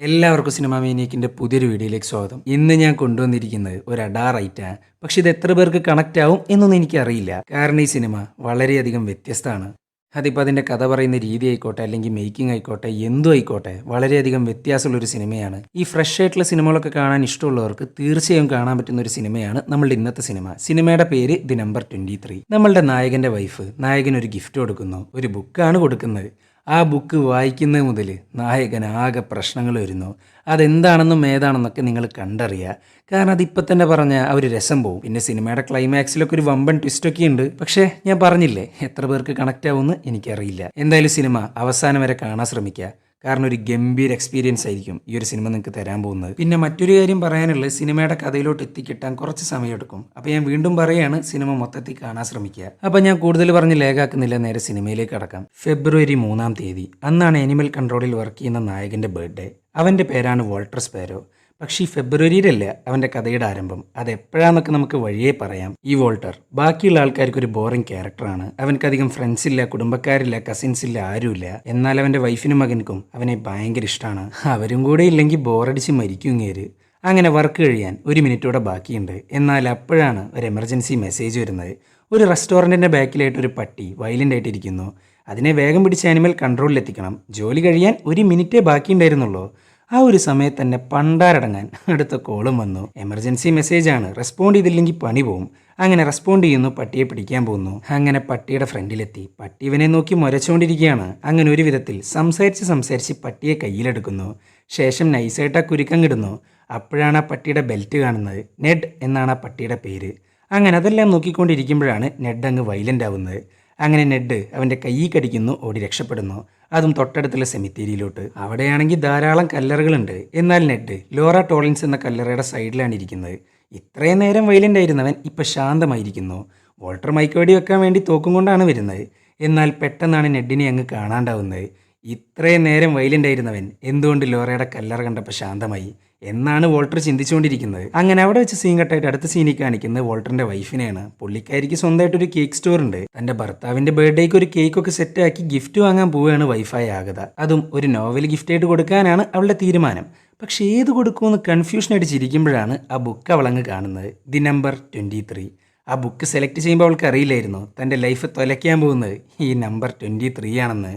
എല്ലാവർക്കും സിനിമ മീനിക്കിന്റെ പുതിയൊരു വീഡിയോയിലേക്ക് സ്വാഗതം. ഇന്ന് ഞാൻ കൊണ്ടുവന്നിരിക്കുന്നത് ഒരു അഡാർ ഐറ്റാണ് പക്ഷെ ഇത് എത്ര പേർക്ക് കണക്റ്റ് ആവും എന്നൊന്നും എനിക്കറിയില്ല. കാരണം ഈ സിനിമ വളരെയധികം വ്യത്യസ്തമാണ്. അതിപ്പോൾ അതിന്റെ കഥ പറയുന്ന രീതി ആയിക്കോട്ടെ അല്ലെങ്കിൽ മേക്കിംഗ് ആയിക്കോട്ടെ എന്തും ആയിക്കോട്ടെ വളരെയധികം വ്യത്യാസമുള്ളൊരു സിനിമയാണ്. ഈ ഫ്രഷ് ആയിട്ടുള്ള സിനിമകളൊക്കെ കാണാൻ ഇഷ്ടമുള്ളവർക്ക് തീർച്ചയായും കാണാൻ പറ്റുന്ന ഒരു സിനിമയാണ് നമ്മളുടെ ഇന്നത്തെ സിനിമ. സിനിമയുടെ പേര് ദി നമ്പർ ട്വന്റി ത്രീ നമ്മളുടെ നായകന്റെ വൈഫ് നായകൻ ഒരു ഗിഫ്റ്റ് കൊടുക്കുന്നു ഒരു ബുക്കാണ് കൊടുക്കുന്നത്. ആ ബുക്ക് വായിക്കുന്നത് മുതൽ നായകൻ ആകെ പ്രശ്നങ്ങൾ വരുന്നു. അതെന്താണെന്നും ഏതാണെന്നൊക്കെ നിങ്ങൾ കണ്ടറിയുക കാരണം അതിപ്പോൾ തന്നെ പറഞ്ഞ ആ ഒരു രസം പോവും. പിന്നെ സിനിമയുടെ ക്ലൈമാക്സിലൊക്കെ ഒരു വമ്പൻ ട്വിസ്റ്റൊക്കെ ഉണ്ട്. പക്ഷേ ഞാൻ പറഞ്ഞില്ലേ എത്ര പേർക്ക് കണക്റ്റ് ആവുമെന്ന് എനിക്കറിയില്ല. എന്തായാലും സിനിമ അവസാനം വരെ കാണാൻ ശ്രമിക്കുക കാരണം ഒരു ഗംഭീര എക്സ്പീരിയൻസ് ആയിരിക്കും ഈ ഒരു സിനിമ നിങ്ങൾക്ക് തരാൻ പോകുന്നത്. പിന്നെ മറ്റൊരു കാര്യം പറയാനുള്ളത് സിനിമയുടെ കഥയിലോട്ട് എത്തിക്കിട്ടാൻ കുറച്ച് സമയമെടുക്കും. അപ്പോൾ ഞാൻ വീണ്ടും പറയുകയാണ് സിനിമ മൊത്തത്തിൽ കാണാൻ ശ്രമിക്കുക. അപ്പോൾ ഞാൻ കൂടുതൽ പറഞ്ഞ് ലേഖാക്കുന്നില്ല നേരെ സിനിമയിലേക്ക് കടക്കാം. ഫെബ്രുവരി മൂന്നാം തീയതി. അന്നാണ് അനിമൽ കൺട്രോളിൽ വർക്ക് ചെയ്യുന്ന നായകന്റെ ബർത്ത്ഡേ അവന്റെ പേരാണ് വോൾട്ടർ സ്പേരോ പക്ഷേ ഈ ഫെബ്രുവരിയിലല്ല അവന്റെ കഥയുടെ ആരംഭം? അത് എപ്പോഴാന്നൊക്കെ നമുക്ക് വഴിയേ പറയാം. ഈ വോൾട്ടർ ബാക്കിയുള്ള ആൾക്കാർക്ക് ഒരു ബോറിംഗ് ക്യാരക്ടറാണ് അവനക്കധികം ഫ്രണ്ട്സ് ഇല്ല കുടുംബക്കാരില്ല കസിൻസ് ഇല്ല ആരുമില്ല. എന്നാൽ അവന്റെ വൈഫിനും മകനക്കും അവനെ ഭയങ്കര ഇഷ്ടമാണ് അവരും കൂടെ ഇല്ലെങ്കിൽ ബോറടിച്ച് മരിക്കും ഇങ്ങേര്. അങ്ങനെ വർക്ക് കഴിയാൻ ഒരു മിനിറ്റോടെ ബാക്കിയുണ്ട്. എന്നാൽ അപ്പോഴാണ് ഒരു എമർജൻസി മെസ്സേജ് വരുന്നത്. ഒരു റെസ്റ്റോറന്റിന്റെ ബാക്കിലായിട്ട് ഒരു പട്ടി വയലന്റ് ആയിട്ടിരിക്കുന്നു. അതിനെ വേഗം പിടിച്ച് ആനിമൽ കൺട്രോളിലെത്തിക്കണം ജോലി കഴിയാൻ ഒരു മിനിറ്റേ ബാക്കിയുണ്ടായിരുന്നുള്ളൂ. ആ ഒരു സമയത്ത് തന്നെ പണ്ടാരടങ്ങാൻ അടുത്ത കോളും വന്നു. എമർജൻസി മെസ്സേജ് ആണ്. റെസ്പോണ്ട് ചെയ്തില്ലെങ്കിൽ പണി പോവും. അങ്ങനെ റെസ്പോണ്ട് ചെയ്യുന്നു. പട്ടിയെ പിടിക്കാൻ പോകുന്നു അങ്ങനെ പട്ടിയുടെ ഫ്രണ്ടിലെത്തി. പട്ടി ഇവനെ നോക്കി മുരച്ചുകൊണ്ടിരിക്കുകയാണ്. അങ്ങനെ ഒരു വിധത്തിൽ സംസാരിച്ച് സംസാരിച്ച് പട്ടിയെ കയ്യിലെടുക്കുന്നു. ശേഷം നൈസായിട്ട് ആ കുരുക്കം കിടുന്നു അപ്പോഴാണ് ആ പട്ടിയുടെ ബെൽറ്റ് കാണുന്നത്. നെഡ് എന്നാണ് ആ പട്ടിയുടെ പേര്. അങ്ങനെ അതെല്ലാം നോക്കിക്കൊണ്ടിരിക്കുമ്പോഴാണ് നെഡ് അങ്ങ് വൈലന്റ് ആവുന്നത്. അങ്ങനെ നെഡ് അവന്റെ കൈ കടിക്കുന്നു ഓടി രക്ഷപ്പെടുന്നു. അതും തൊട്ടടുത്തുള്ള സെമിത്തേരിയിലോട്ട്. അവിടെയാണെങ്കിൽ ധാരാളം കല്ലറകളുണ്ട്. എന്നാൽ നെഡ് ലോറ ടോളിൻസ് എന്ന കല്ലറയുടെ സൈഡിലാണ് ഇരിക്കുന്നത്. ഇത്രയും നേരം വൈലന്റ് ആയിരുന്നവൻ ഇപ്പം ശാന്തമായിരിക്കുന്നു. വോൾട്ടർ മൈക്കോടി വെക്കാൻ വേണ്ടി തോക്കും കൊണ്ടാണ് വരുന്നത്. എന്നാൽ പെട്ടെന്നാണ് നെഡിനെ അങ്ങ് കാണാണ്ടാവുന്നത്. ഇത്രയും നേരം വൈലന്റ് ആയിരുന്നവൻ എന്തുകൊണ്ട് ലോറയുടെ കല്ലറ കണ്ടപ്പോൾ ശാന്തമായി? എന്നാണ് വോൾട്ടർ ചിന്തിച്ചുകൊണ്ടിരിക്കുന്നത്. അങ്ങനെ അവിടെ വെച്ച് സീൻ കട്ടായിട്ട് അടുത്ത സീനിൽ കാണിക്കുന്നത് വോൾട്ടറിന്റെ വൈഫിനെയാണ് പുള്ളിക്കാരിക്ക് സ്വന്തമായിട്ട് ഒരു കേക്ക് സ്റ്റോർ ഉണ്ട്. തന്റെ ഭർത്താവിന്റെ ബർത്ത്ഡേക്ക് ഒരു കേക്ക് ഒക്കെ സെറ്റ് ആക്കി ഗിഫ്റ്റ് വാങ്ങാൻ പോവുകയാണ് വൈഫായ ആഗത. അതും ഒരു നോവൽ ഗിഫ്റ്റ് ആയിട്ട് കൊടുക്കാനാണ് അവളുടെ തീരുമാനം. പക്ഷേ ഏത് കൊടുക്കുമെന്ന് കൺഫ്യൂഷൻ ആയിട്ട് ചിരിക്കുമ്പോഴാണ് ആ ബുക്ക് അവളങ്ങ് കാണുന്നത്. ദി നമ്പർ ട്വന്റി ത്രീ ആ ബുക്ക് സെലക്ട് ചെയ്യുമ്പോൾ അവൾക്ക് അറിയില്ലായിരുന്നു. തന്റെ ലൈഫ് തൊലയ്ക്കാൻ പോകുന്നത് ഈ നമ്പർ ട്വന്റി ത്രീ ആണെന്ന്.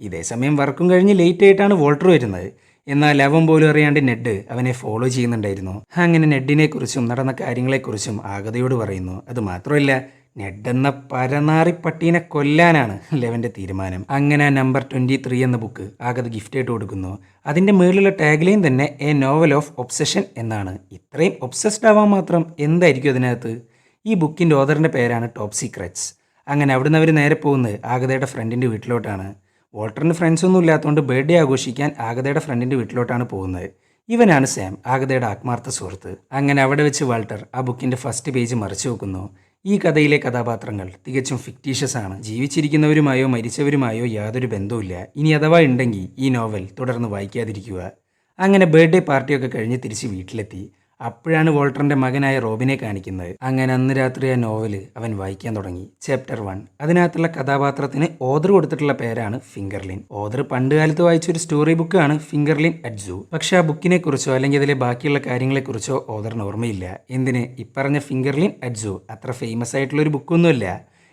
ഇതേ സമയം വർക്കും കഴിഞ്ഞ് ലേറ്റ് ആയിട്ടാണ് വോൾട്ടർ വരുന്നത്. എന്നാൽ അവൻ പോലും അറിയാണ്ട് നെഡ് അവനെ ഫോളോ ചെയ്യുന്നുണ്ടായിരുന്നു. അങ്ങനെ നെഡിനെ കുറിച്ചും നടന്ന കാര്യങ്ങളെക്കുറിച്ചും ആഗതയോട് പറയുന്നു. അത് മാത്രമല്ല നെഡ് എന്ന പരനാറി പട്ടീനെ കൊല്ലാനാണ് ലെവന്റെ തീരുമാനം. അങ്ങനെ നമ്പർ ട്വന്റി ത്രീ എന്ന ബുക്ക് ആഗത ഗിഫ്റ്റ് ആയിട്ട് കൊടുക്കുന്നു. അതിന്റെ മുകളിലുള്ള ടാഗ്ലൈൻ തന്നെ എ നോവൽ ഓഫ് ഒബ്സഷൻ എന്നാണ്. ഇത്രയും ഒബ്സസ്ഡ് ആവാൻ മാത്രം എന്തായിരിക്കും അതിനകത്ത്? ഈ ബുക്കിന്റെ ഓതറിന്റെ പേരാണ് ടോപ് സീക്രറ്റ്സ് അങ്ങനെ അവിടുന്ന് അവർ നേരെ പോകുന്നത് ആഗതയുടെ ഫ്രണ്ടിന്റെ വീട്ടിലോട്ടാണ്. വോൾട്ടറിന് ഫ്രണ്ട്സ് ഒന്നും ഇല്ലാത്തതുകൊണ്ട് ബർത്ത്ഡേ ആഘോഷിക്കാൻ ആഗതയുടെ ഫ്രണ്ടിന്റെ വീട്ടിലോട്ടാണ് പോകുന്നത്. ഇവനാണ് സാം ആഗതയുടെ ആത്മാർത്ഥ സുഹൃത്ത്. അങ്ങനെ അവിടെ വെച്ച് വാൾട്ടർ ആ ബുക്കിന്റെ ഫസ്റ്റ് പേജ് മറിച്ചു വെക്കുന്നു. ഈ കഥയിലെ കഥാപാത്രങ്ങൾ തികച്ചും ഫിക്റ്റീഷ്യസ് ആണ്. ജീവിച്ചിരിക്കുന്നവരുമായോ മരിച്ചവരുമായോ യാതൊരു ബന്ധവുമില്ല. ഇനി അഥവാ ഉണ്ടെങ്കിൽ ഈ നോവൽ തുടർന്ന് വായിക്കാതിരിക്കുക. അങ്ങനെ ബർത്ത്ഡേ പാർട്ടിയൊക്കെ കഴിഞ്ഞ് തിരിച്ച് വീട്ടിലെത്തി. അപ്പോഴാണ് വോൾട്ടറിന്റെ മകനായ റോബിനെ കാണിക്കുന്നത്. അങ്ങനെ അന്ന് രാത്രി ആ നോവൽ അവൻ വായിക്കാൻ തുടങ്ങി. ചാപ്റ്റർ വൺ അതിനകത്തുള്ള കഥാപാത്രത്തിന് ഓദർ കൊടുത്തിട്ടുള്ള പേരാണ് ഫിംഗർലിൻ ഓദർ പണ്ട് കാലത്ത് വായിച്ച ഒരു സ്റ്റോറി ബുക്കാണ് ഫിംഗർലിൻ അറ്റ്സു പക്ഷെ ആ ബുക്കിനെ കുറിച്ചോ അല്ലെങ്കിൽ അതിലെ ബാക്കിയുള്ള കാര്യങ്ങളെക്കുറിച്ചോ ഓദറിന് ഓർമ്മയില്ല. എന്തിന്? ഇപ്പറഞ്ഞ ഫിംഗർലിൻ അറ്റ്സു അത്ര ഫേമസ് ആയിട്ടുള്ള ഒരു ബുക്കൊന്നുമില്ല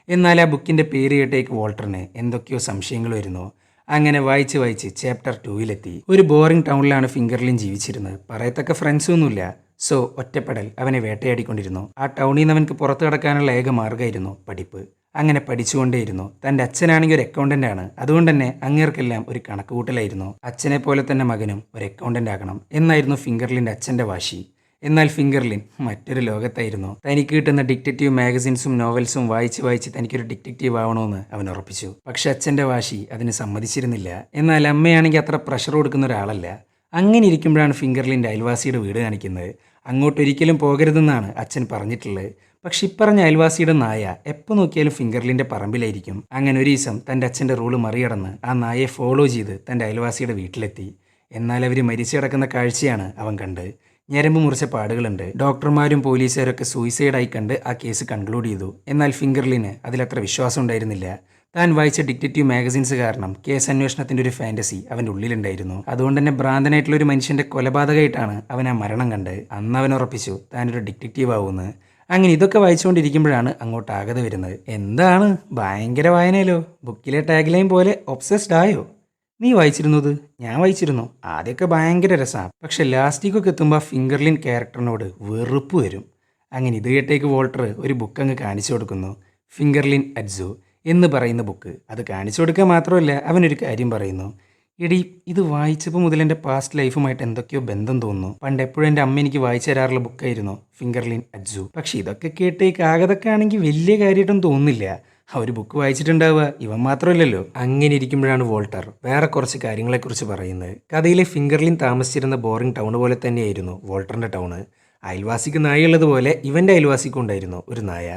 എന്നാൽ ആ ബുക്കിന്റെ പേര് കേട്ടേക്ക് വോൾട്ടറിന് എന്തൊക്കെയോ സംശയങ്ങൾ വരുന്നു. അങ്ങനെ വായിച്ച് വായിച്ച് ചാപ്റ്റർ ടൂവിലെത്തി ഒരു ബോറിംഗ് ടൗണിലാണ് ഫിംഗർലിൻ ജീവിച്ചിരുന്നത്. പറയത്തക്ക ഫ്രണ്ട്സ് ഒന്നുമില്ല. സോ ഒറ്റപ്പെടൽ അവനെ വേട്ടയാടിക്കൊണ്ടിരുന്നു. ആ ടൗണിൽ നിന്ന് അവനക്ക് പുറത്തു കടക്കാനുള്ള ഏക മാർഗമായിരുന്നു പഠിപ്പ്. അങ്ങനെ പഠിച്ചുകൊണ്ടേയിരുന്നു. തന്റെ അച്ഛനാണെങ്കിൽ ഒരു അക്കൗണ്ടന്റ് ആണ്. അതുകൊണ്ട് തന്നെ അങ്ങേർക്കെല്ലാം ഒരു കണക്കുകൂട്ടലായിരുന്നു. അച്ഛനെ പോലെ തന്നെ മകനും ഒരു അക്കൗണ്ടന്റ് ആകണം എന്നായിരുന്നു ഫിംഗർലിന്റെ അച്ഛന്റെ വാശി. എന്നാൽ ഫിംഗർലിൻ മറ്റൊരു ലോകത്തായിരുന്നു. തനിക്ക് കിട്ടുന്ന ഡിറ്റക്റ്റീവ് മാഗസിൻസും നോവൽസും വായിച്ച് വായിച്ച് തനിക്കൊരു ഡിറ്റക്റ്റീവ് ആവണമെന്ന് അവൻ ഉറപ്പിച്ചു. പക്ഷെ അച്ഛന്റെ വാശി അതിന് സമ്മതിച്ചിരുന്നില്ല. എന്നാൽ അമ്മയാണെങ്കിൽ അത്ര പ്രഷർ കൊടുക്കുന്ന ഒരാളല്ല. അങ്ങനെ ഇരിക്കുമ്പോഴാണ് ഫിംഗർലിന്റെ അയൽവാസിയുടെ വീട് കാണിക്കുന്നത്. അങ്ങോട്ടൊരിക്കലും പോകരുതെന്നാണ് അച്ഛൻ പറഞ്ഞിട്ടുള്ളത്. പക്ഷെ ഇപ്പറഞ്ഞ അയൽവാസിയുടെ നായ എപ്പോൾ നോക്കിയാലും ഫിംഗർലിന്റെ പറമ്പിലായിരിക്കും. അങ്ങനെ ഒരു ദിവസം തന്റെ അച്ഛന്റെ റൂൾ മറികടന്ന് ആ നായയെ ഫോളോ ചെയ്ത് തന്റെ അയൽവാസിയുടെ വീട്ടിലെത്തി. എന്നാൽ അവർ മരിച്ചു കിടക്കുന്ന കാഴ്ചയാണ് അവൻ കണ്ട്. ഞരമ്പ് മുറിച്ച പാടുകളുണ്ട്. ഡോക്ടർമാരും പോലീസുകാരൊക്കെ സൂയിസൈഡായി കണ്ട് ആ കേസ് കൺക്ലൂഡ് ചെയ്തു. എന്നാൽ ഫിംഗർലിന് അതിലത്ര വിശ്വാസം ഉണ്ടായിരുന്നില്ല. താൻ വായിച്ച ഡിറ്റക്റ്റീവ് മാഗസിൻസ് കാരണം കേസ് അന്വേഷണത്തിന്റെ ഒരു ഫാന്റസി അവന്റെ ഉള്ളിലുണ്ടായിരുന്നു. അതുകൊണ്ട് തന്നെ ഭ്രാന്തനായിട്ടുള്ള ഒരു മനുഷ്യന്റെ കൊലപാതകമായിട്ടാണ് അവൻ ആ മരണം കണ്ട് അന്ന് അവൻ ഉറപ്പിച്ചു താനൊരു ഡിറ്റക്റ്റീവ് ആവുമെന്ന് അങ്ങനെ ഇതൊക്കെ വായിച്ചുകൊണ്ടിരിക്കുമ്പോഴാണ് അങ്ങോട്ട് ആകത വരുന്നത്. എന്താണ്? ഭയങ്കര വായനയല്ലോ. ബുക്കിലെ ടാഗ് ലൈൻ പോലെ ഒബ്സെസ്ഡ് ആയോ? നീ വായിച്ചിരുന്നത്? ഞാൻ വായിച്ചിരുന്നു. ആദ്യമൊക്കെ ഭയങ്കര രസമാണ് പക്ഷെ ലാസ്റ്റിക്കൊക്കെ എത്തുമ്പോൾ ഫിംഗർലിൻ ക്യാരക്ടറിനോട് വെറുപ്പ് വരും. അങ്ങനെ ഇത് കേട്ടേക്ക് വോൾട്ടർ ഒരു ബുക്ക് അങ്ങ് കാണിച്ചു കൊടുക്കുന്നു. ഫിംഗർലിൻ അഡ്സു എന്ന് പറയുന്ന ബുക്ക് അത് കാണിച്ചു കൊടുക്കുക മാത്രമല്ല അവനൊരു കാര്യം പറയുന്നു. എടി ഇത് വായിച്ചപ്പോൾ മുതൽ എന്റെ പാസ്റ്റ് ലൈഫുമായിട്ട് എന്തൊക്കെയോ ബന്ധം തോന്നുന്നു. പണ്ട് എപ്പോഴും എന്റെ അമ്മ എനിക്ക് വായിച്ചു തരാറുള്ള ബുക്കായിരുന്നു ഫിംഗർലിൻ അജു പക്ഷേ ഇതൊക്കെ കേട്ടേക്ക് ആകതൊക്കെ ആണെങ്കിൽ വലിയ കാര്യമായിട്ടൊന്നും തോന്നുന്നില്ല. ആ ഒരു ബുക്ക് വായിച്ചിട്ടുണ്ടാവുക ഇവൻ മാത്രമല്ലല്ലോ. അങ്ങനെ ഇരിക്കുമ്പോഴാണ് വോൾട്ടർ വേറെ കുറച്ച് കാര്യങ്ങളെക്കുറിച്ച് പറയുന്നത്. കഥയിലെ ഫിംഗർലിൻ താമസിച്ചിരുന്ന ബോറിംഗ് ടൗൺ പോലെ തന്നെയായിരുന്നു വോൾട്ടറിന്റെ ടൗണ് അയൽവാസിക്ക് നായുള്ളതുപോലെ ഇവന്റെ അയൽവാസിക്കും ഉണ്ടായിരുന്നു ഒരു നായ.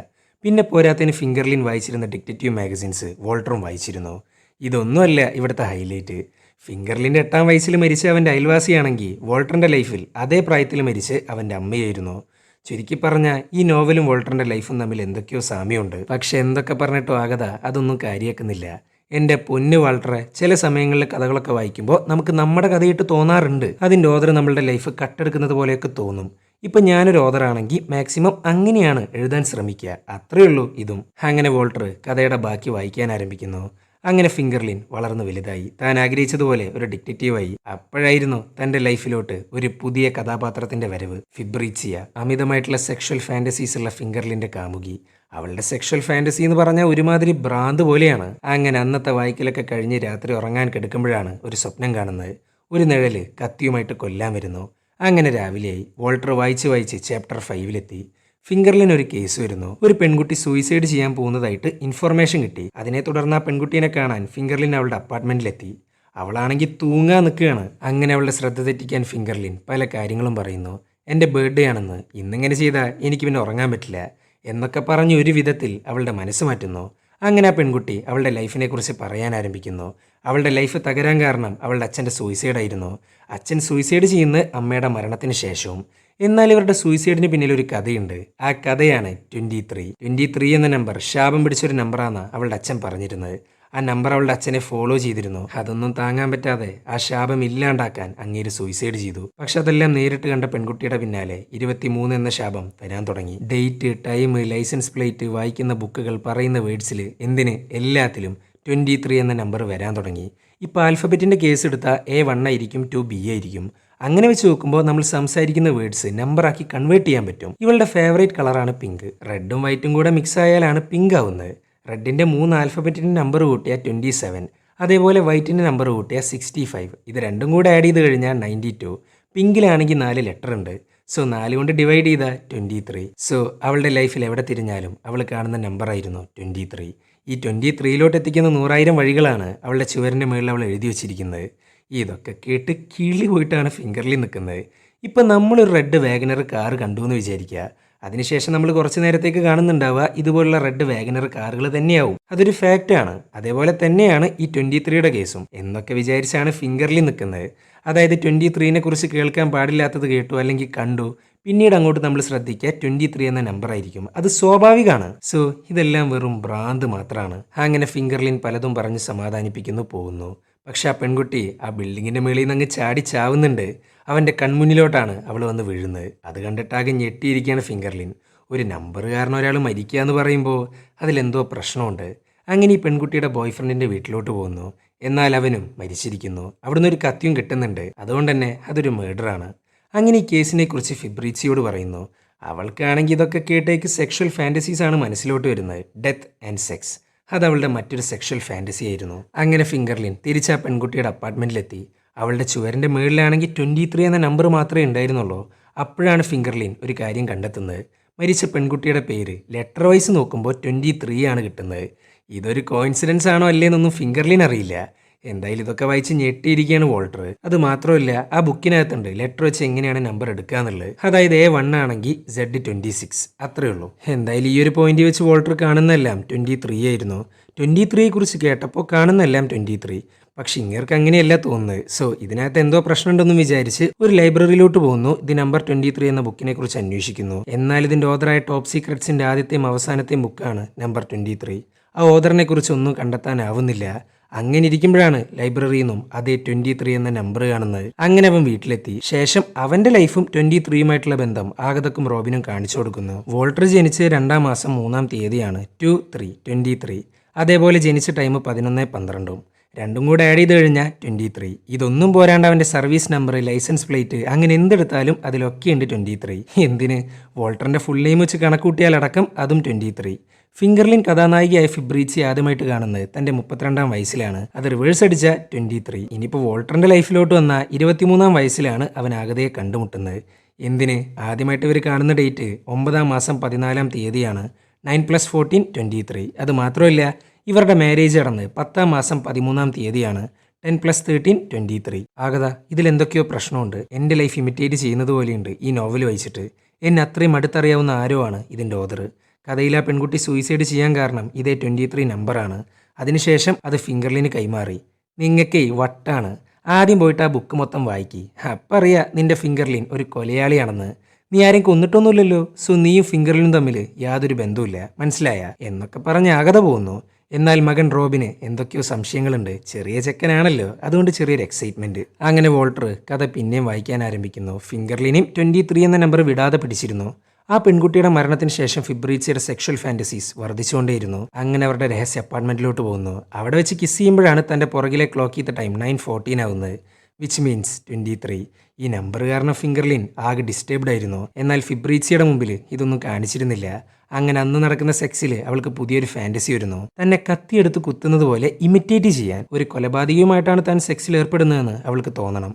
പിന്നെ പോരാത്തതിന് ഫിംഗർലിൻ വായിച്ചിരുന്ന ഡിക്റ്റേറ്റീവ് മാഗസിൻസ് വോൾട്ടറും വായിച്ചിരുന്നു. ഇതൊന്നുമല്ല ഇവിടുത്തെ ഹൈലൈറ്റ് ഫിംഗർലിന്റെ എട്ടാം വയസ്സിൽ മരിച്ച അവന്റെ അയൽവാസിയാണെങ്കിൽ വോൾട്ടറിന്റെ ലൈഫിൽ അതേ പ്രായത്തിൽ മരിച്ച് അവന്റെ അമ്മയായിരുന്നു. ചുരുക്കി പറഞ്ഞാൽ ഈ നോവലും വോൾട്ടറിന്റെ ലൈഫും തമ്മിൽ എന്തൊക്കെയോ സാമ്യമുണ്ട്. പക്ഷെ എന്തൊക്കെ പറഞ്ഞിട്ടോ ആകത അതൊന്നും കാര്യാക്കുന്നില്ല എന്റെ പൊന്നു വാൾട്ടറെ ചില സമയങ്ങളിൽ കഥകളൊക്കെ വായിക്കുമ്പോൾ നമുക്ക് നമ്മുടെ കഥയിട്ട് തോന്നാറുണ്ട്. അതിന്റെ ഓദർ നമ്മളുടെ ലൈഫ് കട്ടെടുക്കുന്നത് പോലെയൊക്കെ തോന്നും. ഇപ്പം ഞാനൊരു ഓതറാണെങ്കിൽ മാക്സിമം അങ്ങനെയാണ് എഴുതാൻ ശ്രമിക്കുക. അത്രയേ ഉള്ളൂ ഇതും. അങ്ങനെ വോൾട്ടർ കഥയുടെ ബാക്കി വായിക്കാൻ ആരംഭിക്കുന്നു. അങ്ങനെ ഫിംഗർലിൻ വളർന്നു വലുതായി. താൻ ആഗ്രഹിച്ചതുപോലെ ഒരു ഡിക്റ്റേറ്റീവായി അപ്പോഴായിരുന്നു തന്റെ ലൈഫിലോട്ട് ഒരു പുതിയ കഥാപാത്രത്തിന്റെ വരവ്. ഫിബ്രീച്ചിയ അമിതമായിട്ടുള്ള സെക്ഷൽ ഫാന്റസീസുള്ള ഫിംഗർലിന്റെ കാമുകി. അവളുടെ സെക്ഷൽ ഫാന്റസി എന്ന് പറഞ്ഞാൽ ഒരുമാതിരി ഭ്രാന്ത് പോലെയാണ്. അങ്ങനെ അന്നത്തെ വായിക്കലൊക്കെ കഴിഞ്ഞ് രാത്രി ഉറങ്ങാൻ കിടക്കുമ്പോഴാണ് ഒരു സ്വപ്നം കാണുന്നത്. ഒരു നിഴൽ കത്തിയുമായിട്ട് കൊല്ലാൻ വരുന്നു. അങ്ങനെ രാവിലെയായി. വോൾട്ടർ വായിച്ച് വായിച്ച് ചാപ്റ്റർ ഫൈവിലെത്തി ഫിംഗർലിന് ഒരു കേസ് വരുന്നു. ഒരു പെൺകുട്ടി സൂയിസൈഡ് ചെയ്യാൻ പോകുന്നതായിട്ട് ഇൻഫർമേഷൻ കിട്ടി. അതിനെ തുടർന്ന് ആ പെൺകുട്ടീനെ കാണാൻ ഫിംഗർലിൻ അവളുടെ അപ്പാർട്ട്മെന്റിലെത്തി അവളാണെങ്കിൽ തൂങ്ങാൻ നിൽക്കുകയാണ്. അങ്ങനെ അവളുടെ ശ്രദ്ധ തെറ്റിക്കാൻ ഫിംഗർലിൻ പല കാര്യങ്ങളും പറയുന്നു. എന്റെ ബർത്ത്ഡേ ആണെന്ന് ഇന്നിങ്ങനെ ചെയ്താൽ എനിക്ക് പിന്നെ ഉറങ്ങാൻ പറ്റില്ല എന്നൊക്കെ പറഞ്ഞ് ഒരു വിധത്തിൽ അവളുടെ മനസ്സ് മാറ്റുന്നു. അങ്ങനെ ആ പെൺകുട്ടി അവളുടെ ലൈഫിനെ കുറിച്ച് പറയാൻ ആരംഭിക്കുന്നു. അവളുടെ ലൈഫ് തകരാൻ കാരണം അവളുടെ അച്ഛന്റെ സൂയിസൈഡ് ആയിരുന്നു. അച്ഛൻ സൂയിസൈഡ് ചെയ്യുന്ന അമ്മയുടെ മരണത്തിന് ശേഷവും. എന്നാൽ ഇവരുടെ സൂയിസൈഡിന് പിന്നിൽ ഒരു കഥയുണ്ട്. ആ കഥയാണ് ട്വന്റി ത്രീ ട്വന്റി ത്രീ എന്ന നമ്പർ ശാപം പിടിച്ചൊരു നമ്പറാണ് അവളുടെ അച്ഛൻ പറഞ്ഞിരുന്നത്. ആ നമ്പർ അവളുടെ അച്ഛനെ ഫോളോ ചെയ്തിരുന്നു. അതൊന്നും താങ്ങാൻ പറ്റാതെ ആ ശാപം ഇല്ലാണ്ടാക്കാൻ അങ്ങേര് സൂയിസൈഡ് ചെയ്തു. പക്ഷെ അതെല്ലാം നേരിട്ട് കണ്ട പെൺകുട്ടിയുടെ പിന്നാലെ ഇരുപത്തിമൂന്ന് എന്ന ശാപം വരാൻ തുടങ്ങി. ഡേറ്റ് ടൈം ലൈസൻസ് പ്ലേറ്റ് വായിക്കുന്ന ബുക്കുകൾ പറയുന്ന വേർഡ്സിൽ എന്തിന് എല്ലാത്തിലും ട്വന്റി ത്രീ എന്ന നമ്പർ വരാൻ തുടങ്ങി. ഇപ്പോൾ ആൽഫബറ്റിന്റെ കേസ് എടുത്താൽ എ വൺ ആയിരിക്കും ടു ബി ആയിരിക്കും. അങ്ങനെ വെച്ച് നോക്കുമ്പോൾ നമ്മൾ സംസാരിക്കുന്ന വേർഡ്സ് നമ്പറാക്കി കൺവേർട്ട് ചെയ്യാൻ പറ്റും. ഇവളുടെ ഫേവറേറ്റ് കളറാണ് പിങ്ക് റെഡും വൈറ്റും കൂടെ മിക്സ് ആയാലാണ് പിങ്ക് ആവുന്നത്. റെഡിന്റെ മൂന്ന് ആൽഫബറ്റിന്റെ നമ്പർ കൂട്ടിയാൽ ട്വന്റി സെവൻ അതേപോലെ വൈറ്റിന്റെ നമ്പർ കൂട്ടിയാൽ സിക്സ്റ്റി ഫൈവ് ഇത് രണ്ടും കൂടെ ആഡ് ചെയ്ത് കഴിഞ്ഞാൽ നയന്റി ടു പിങ്കിലാണെങ്കിൽ നാല് ലെറ്റർ ഉണ്ട്. സോ നാല് കൊണ്ട് ഡിവൈഡ് ചെയ്താൽ ട്വന്റി ത്രീ സോ അവളുടെ ലൈഫിൽ എവിടെ തിരിഞ്ഞാലും അവൾ കാണുന്ന നമ്പറായിരുന്നു ട്വന്റി ത്രീ ഈ ട്വന്റി ത്രീയിലോട്ട് എത്തിക്കുന്ന നൂറായിരം വഴികളാണ് അവളുടെ ചുവരിന്റെ മുകളിൽ അവൾ എഴുതി വെച്ചിരിക്കുന്നത്. ഇതൊക്കെ കേട്ട് കിളി പോയിട്ടാണ് ഫിംഗറിൽ നിൽക്കുന്നത്. ഇപ്പം നമ്മളൊരു റെഡ് വാഗനർ കാർ കണ്ടു എന്ന് വിചാരിക്കുക. അതിനുശേഷം നമ്മൾ കുറച്ച് നേരത്തേക്ക് കാണുന്നുണ്ടാവുക ഇതുപോലുള്ള റെഡ് വാഗനർ കാറുകൾ തന്നെയാവും. അതൊരു ഫാക്റ്റ് ആണ്. അതേപോലെ തന്നെയാണ് ഈ ട്വന്റി ത്രീയുടെ കേസും. എന്നൊക്കെ വിചാരിച്ചാണ് ഫിംഗറിൽ നിൽക്കുന്നത്. അതായത് ട്വന്റി ത്രീനെ കുറിച്ച് കേൾക്കാൻ പാടില്ലാത്തത് കേട്ടു അല്ലെങ്കിൽ കണ്ടു പിന്നീട് അങ്ങോട്ട് നമ്മൾ ശ്രദ്ധിക്കുക ട്വന്റി ത്രീ എന്ന നമ്പർ ആയിരിക്കും. അത് സ്വാഭാവികമാണ്. സോ ഇതെല്ലാം വെറും ഭ്രാന്ത് മാത്രമാണ്. അങ്ങനെ ഫിംഗർലിൻ പലതും പറഞ്ഞ് സമാധാനിപ്പിക്കുന്നു പോകുന്നു. പക്ഷെ ആ പെൺകുട്ടി ആ ബിൽഡിങ്ങിന്റെ മേളിൽ നിന്ന് അങ്ങ് ചാടി ചാവുന്നുണ്ട്. അവന്റെ കൺമുന്നിലോട്ടാണ് അവൾ വന്ന് വീഴുന്നത്. അത് കണ്ടിട്ടാകെ ഞെട്ടിയിരിക്കുകയാണ് ഫിംഗർലിൻ. ഒരു നമ്പർ കാരണം ഒരാൾ മരിക്കുക എന്ന് പറയുമ്പോൾ അതിലെന്തോ പ്രശ്നമുണ്ട്. അങ്ങനെ ഈ പെൺകുട്ടിയുടെ ബോയ്ഫ്രണ്ടിന്റെ വീട്ടിലോട്ട് പോകുന്നു. എന്നാൽ അവനും മരിച്ചിരിക്കുന്നു. അവിടുന്ന് ഒരു കത്തിയും കിട്ടുന്നുണ്ട്. അതുകൊണ്ട് തന്നെ അതൊരു മേഡറാണ് അങ്ങനെ ഈ കേസിനെ കുറിച്ച് ഫിബ്രീച്ചിയോട് പറയുന്നു. അവൾക്കാണെങ്കിൽ ഇതൊക്കെ കേട്ടേക്ക് സെക്ഷൽ ഫാന്റസീസ് ആണ് മനസ്സിലോട്ട് വരുന്നത്. ഡെത്ത് ആൻഡ് സെക്സ് അത് അവളുടെ മറ്റൊരു സെക്ഷൽ ഫാന്റസി ആയിരുന്നു. അങ്ങനെ ഫിംഗർലിൻ തിരിച്ച് ആ പെൺകുട്ടിയുടെ അപ്പാർട്ട്മെന്റിലെത്തി അവളുടെ ചുവരിന്റെ മുകളിലാണെങ്കിൽ ട്വന്റി ത്രീ എന്ന നമ്പർ മാത്രമേ ഉണ്ടായിരുന്നുള്ളൂ. അപ്പോഴാണ് ഫിംഗർലിൻ ഒരു കാര്യം കണ്ടെത്തുന്നത്. മരിച്ച പെൺകുട്ടിയുടെ പേര് ലെറ്റർ വൈസ് നോക്കുമ്പോൾ ട്വന്റി ത്രീ ആണ് കിട്ടുന്നത്. ഇതൊരു കോയിൻസിഡൻസ് ആണോ അല്ലേന്നൊന്നും ഫിംഗർലിൻ അറിയില്ല. എന്തായാലും ഇതൊക്കെ വായിച്ച് ഞെട്ടിയിരിക്കുകയാണ് വോൾട്ടർ. അത് മാത്രമല്ല ആ ബുക്കിനകത്തുണ്ട് ലെറ്റർ വെച്ച് എങ്ങനെയാണ് നമ്പർ എടുക്കുക എന്നുള്ളത്. അതായത് എ വൺ ആണെങ്കിൽ സെഡ് ട്വന്റി സിക്സ് അത്രേ ഉള്ളൂ. എന്തായാലും ഈ ഒരു പോയിന്റ് വെച്ച് വോൾട്ടർ കാണുന്നതെല്ലാം ട്വന്റി ത്രീ ആയിരുന്നു. ട്വന്റി ത്രീയെ കുറിച്ച് കേട്ടപ്പോൾ കാണുന്നതെല്ലാം ട്വന്റി ത്രീ പക്ഷെ ഇങ്ങേർക്ക് അങ്ങനെയല്ല തോന്നുന്നത്. സോ ഇതിനകത്ത് എന്തോ പ്രശ്നമുണ്ടെന്ന് വിചാരിച്ച് ഒരു ലൈബ്രറിയിലോട്ട് പോകുന്നു. ഇത് നമ്പർ ട്വന്റി ത്രീ എന്ന ബുക്കിനെ കുറിച്ച് അന്വേഷിക്കുന്നു. എന്നാൽ ഇതിന്റെ ഓതറായ ടോപ്പ് സീക്രട്സിന്റെ ആദ്യത്തെയും അവസാനത്തെയും ബുക്കാണ് നമ്പർ ട്വന്റി ത്രീ ആ ഓദറിനെ കുറിച്ച് ഒന്നും കണ്ടെത്താനാവുന്നില്ല. അങ്ങനെ ഇരിക്കുമ്പോഴാണ് ലൈബ്രറിയിൽ നിന്നും അതേ ട്വന്റി ത്രീ എന്ന നമ്പർ കാണുന്നത്. അങ്ങനെ അവൻ വീട്ടിലെത്തി. ശേഷം അവന്റെ ലൈഫും ട്വന്റി ത്രീയുമായിട്ടുള്ള ബന്ധം ആഗതക്കും റോബിനും കാണിച്ചു കൊടുക്കുന്നു. വോൾട്ടർ ജനിച്ച് രണ്ടാം മാസം മൂന്നാം തീയതിയാണ്. ടു ത്രീ ട്വന്റി ത്രീ അതേപോലെ ജനിച്ച ടൈം പതിനൊന്ന് പന്ത്രണ്ടും. രണ്ടും കൂടെ ആഡ് ചെയ്ത് കഴിഞ്ഞാൽ ട്വന്റി ത്രീ ഇതൊന്നും പോരാണ്ട് അവന്റെ സർവീസ് നമ്പർ ലൈസൻസ് പ്ലേറ്റ് അങ്ങനെ എന്തെടുത്താലും അതിലൊക്കെ ഉണ്ട് ട്വന്റി ത്രീ എന്തിന്? വോൾട്ടറിന്റെ ഫുൾ നെയിം വെച്ച് കണക്കൂട്ടിയാലടക്കം അതും ട്വന്റി ത്രീ ഫിംഗർലിൻ കഥാനായികയായ ഫിബ്രീച്ചി ആദ്യമായിട്ട് കാണുന്നത് തന്റെ മുപ്പത്തിരണ്ടാം വയസ്സിലാണ്. അത് റിവേഴ്സ് അടിച്ച ട്വന്റി ത്രീ ഇനിയിപ്പോൾ വോൾട്ടറിന്റെ ലൈഫിലോട്ട് വന്ന ഇരുപത്തിമൂന്നാം വയസ്സിലാണ് അവൻ ആകതയെ കണ്ടുമുട്ടുന്നത്. എന്തിന്? ആദ്യമായിട്ട് ഇവർ കാണുന്ന ഡേറ്റ് ഒമ്പതാം മാസം പതിനാലാം തീയതിയാണ്. Nine plus fourteen twenty three അത് മാത്രമല്ല ഇവരുടെ മാരേജ് നടന്ന് പത്താം മാസം പതിമൂന്നാം തീയതിയാണ്. Ten plus thirteen twenty three. ആകത ഇതിലെന്തൊക്കെയോ പ്രശ്നമുണ്ട്. എന്റെ ലൈഫ് ഇമിറ്റേറ്റ് ചെയ്യുന്നത് പോലെയുണ്ട് ഈ നോവൽ വായിച്ചിട്ട് എന്നെ അത്രയും അടുത്തറിയാവുന്ന ആരോ ആണ് ഇതിന്റെ ഓദർ കഥയിൽ ആ പെൺകുട്ടി സൂയിസൈഡ് ചെയ്യാൻ കാരണം ഇതേ ട്വന്റി ത്രീ നമ്പറാണ് അതിനുശേഷം അത് ഫിംഗർലിന് കൈമാറി. നിങ്ങൾക്കേ വട്ടാണ്. ആദ്യം പോയിട്ട് ആ ബുക്ക് മൊത്തം വായിക്കി. അപ്പം അറിയാം നിന്റെ ഫിംഗർലിൻ ഒരു കൊലയാളിയാണെന്ന്. നീ ആരെയും കൊന്നിട്ടൊന്നുമില്ലല്ലോ. സോ നീയും ഫിംഗർലിനും തമ്മിൽ യാതൊരു ബന്ധവുമില്ല. മനസ്സിലായ? എന്നൊക്കെ പറഞ്ഞ് ആകത പോകുന്നു. എന്നാൽ മകൻ റോബിന് എന്തൊക്കെയോ സംശയങ്ങളുണ്ട്. ചെറിയ ചെക്കനാണല്ലോ. അതുകൊണ്ട് ചെറിയൊരു എക്സൈറ്റ്മെന്റ് അങ്ങനെ വോൾട്ടർ കഥ പിന്നെയും വായിക്കാൻ ആരംഭിക്കുന്നു. ഫിംഗർലിനെയും ട്വന്റി ത്രീ എന്ന നമ്പർ വിടാതെ പിടിച്ചിരുന്നു. ആ പെൺകുട്ടിയുടെ മരണത്തിന് ശേഷം ഫിബ്രീച്ചയുടെ സെക്ഷൽ ഫാന്റസീസ് വർദ്ധിച്ചുകൊണ്ടേയിരുന്നു. അങ്ങനെ അവരുടെ രഹസ്യ അപ്പാർട്ട്മെന്റിലോട്ട് പോകുന്നു. അവിടെ വെച്ച് കിസ് ചെയ്യുമ്പോഴാണ് തന്റെ പുറകിലെ ക്ലോക്ക് ചെയ്ത ടൈം നയൻ ഫോർട്ടീൻ ആവുന്നത്. വിച്ച് മീൻസ് ട്വന്റി ത്രീ ഈ നമ്പർ കാരണം ഫിംഗർലിൻ ആകെ ഡിസ്റ്റേബ്ഡ് ആയിരുന്നു. എന്നാൽ ഫിബ്രീച്ചയുടെ മുമ്പിൽ ഇതൊന്നും കാണിച്ചിരുന്നില്ല. അങ്ങനെ അന്ന് നടക്കുന്ന സെക്സിൽ അവൾക്ക് പുതിയൊരു ഫാന്റസി വരുന്നു. തന്നെ കത്തിയെടുത്ത് കുത്തുന്നത് പോലെ ഇമിറ്റേറ്റ് ചെയ്യാൻ ഒരു കൊലപാതകയുമായിട്ടാണ് താൻ സെക്സിൽ ഏർപ്പെടുന്നതെന്ന് അവൾക്ക് തോന്നണം.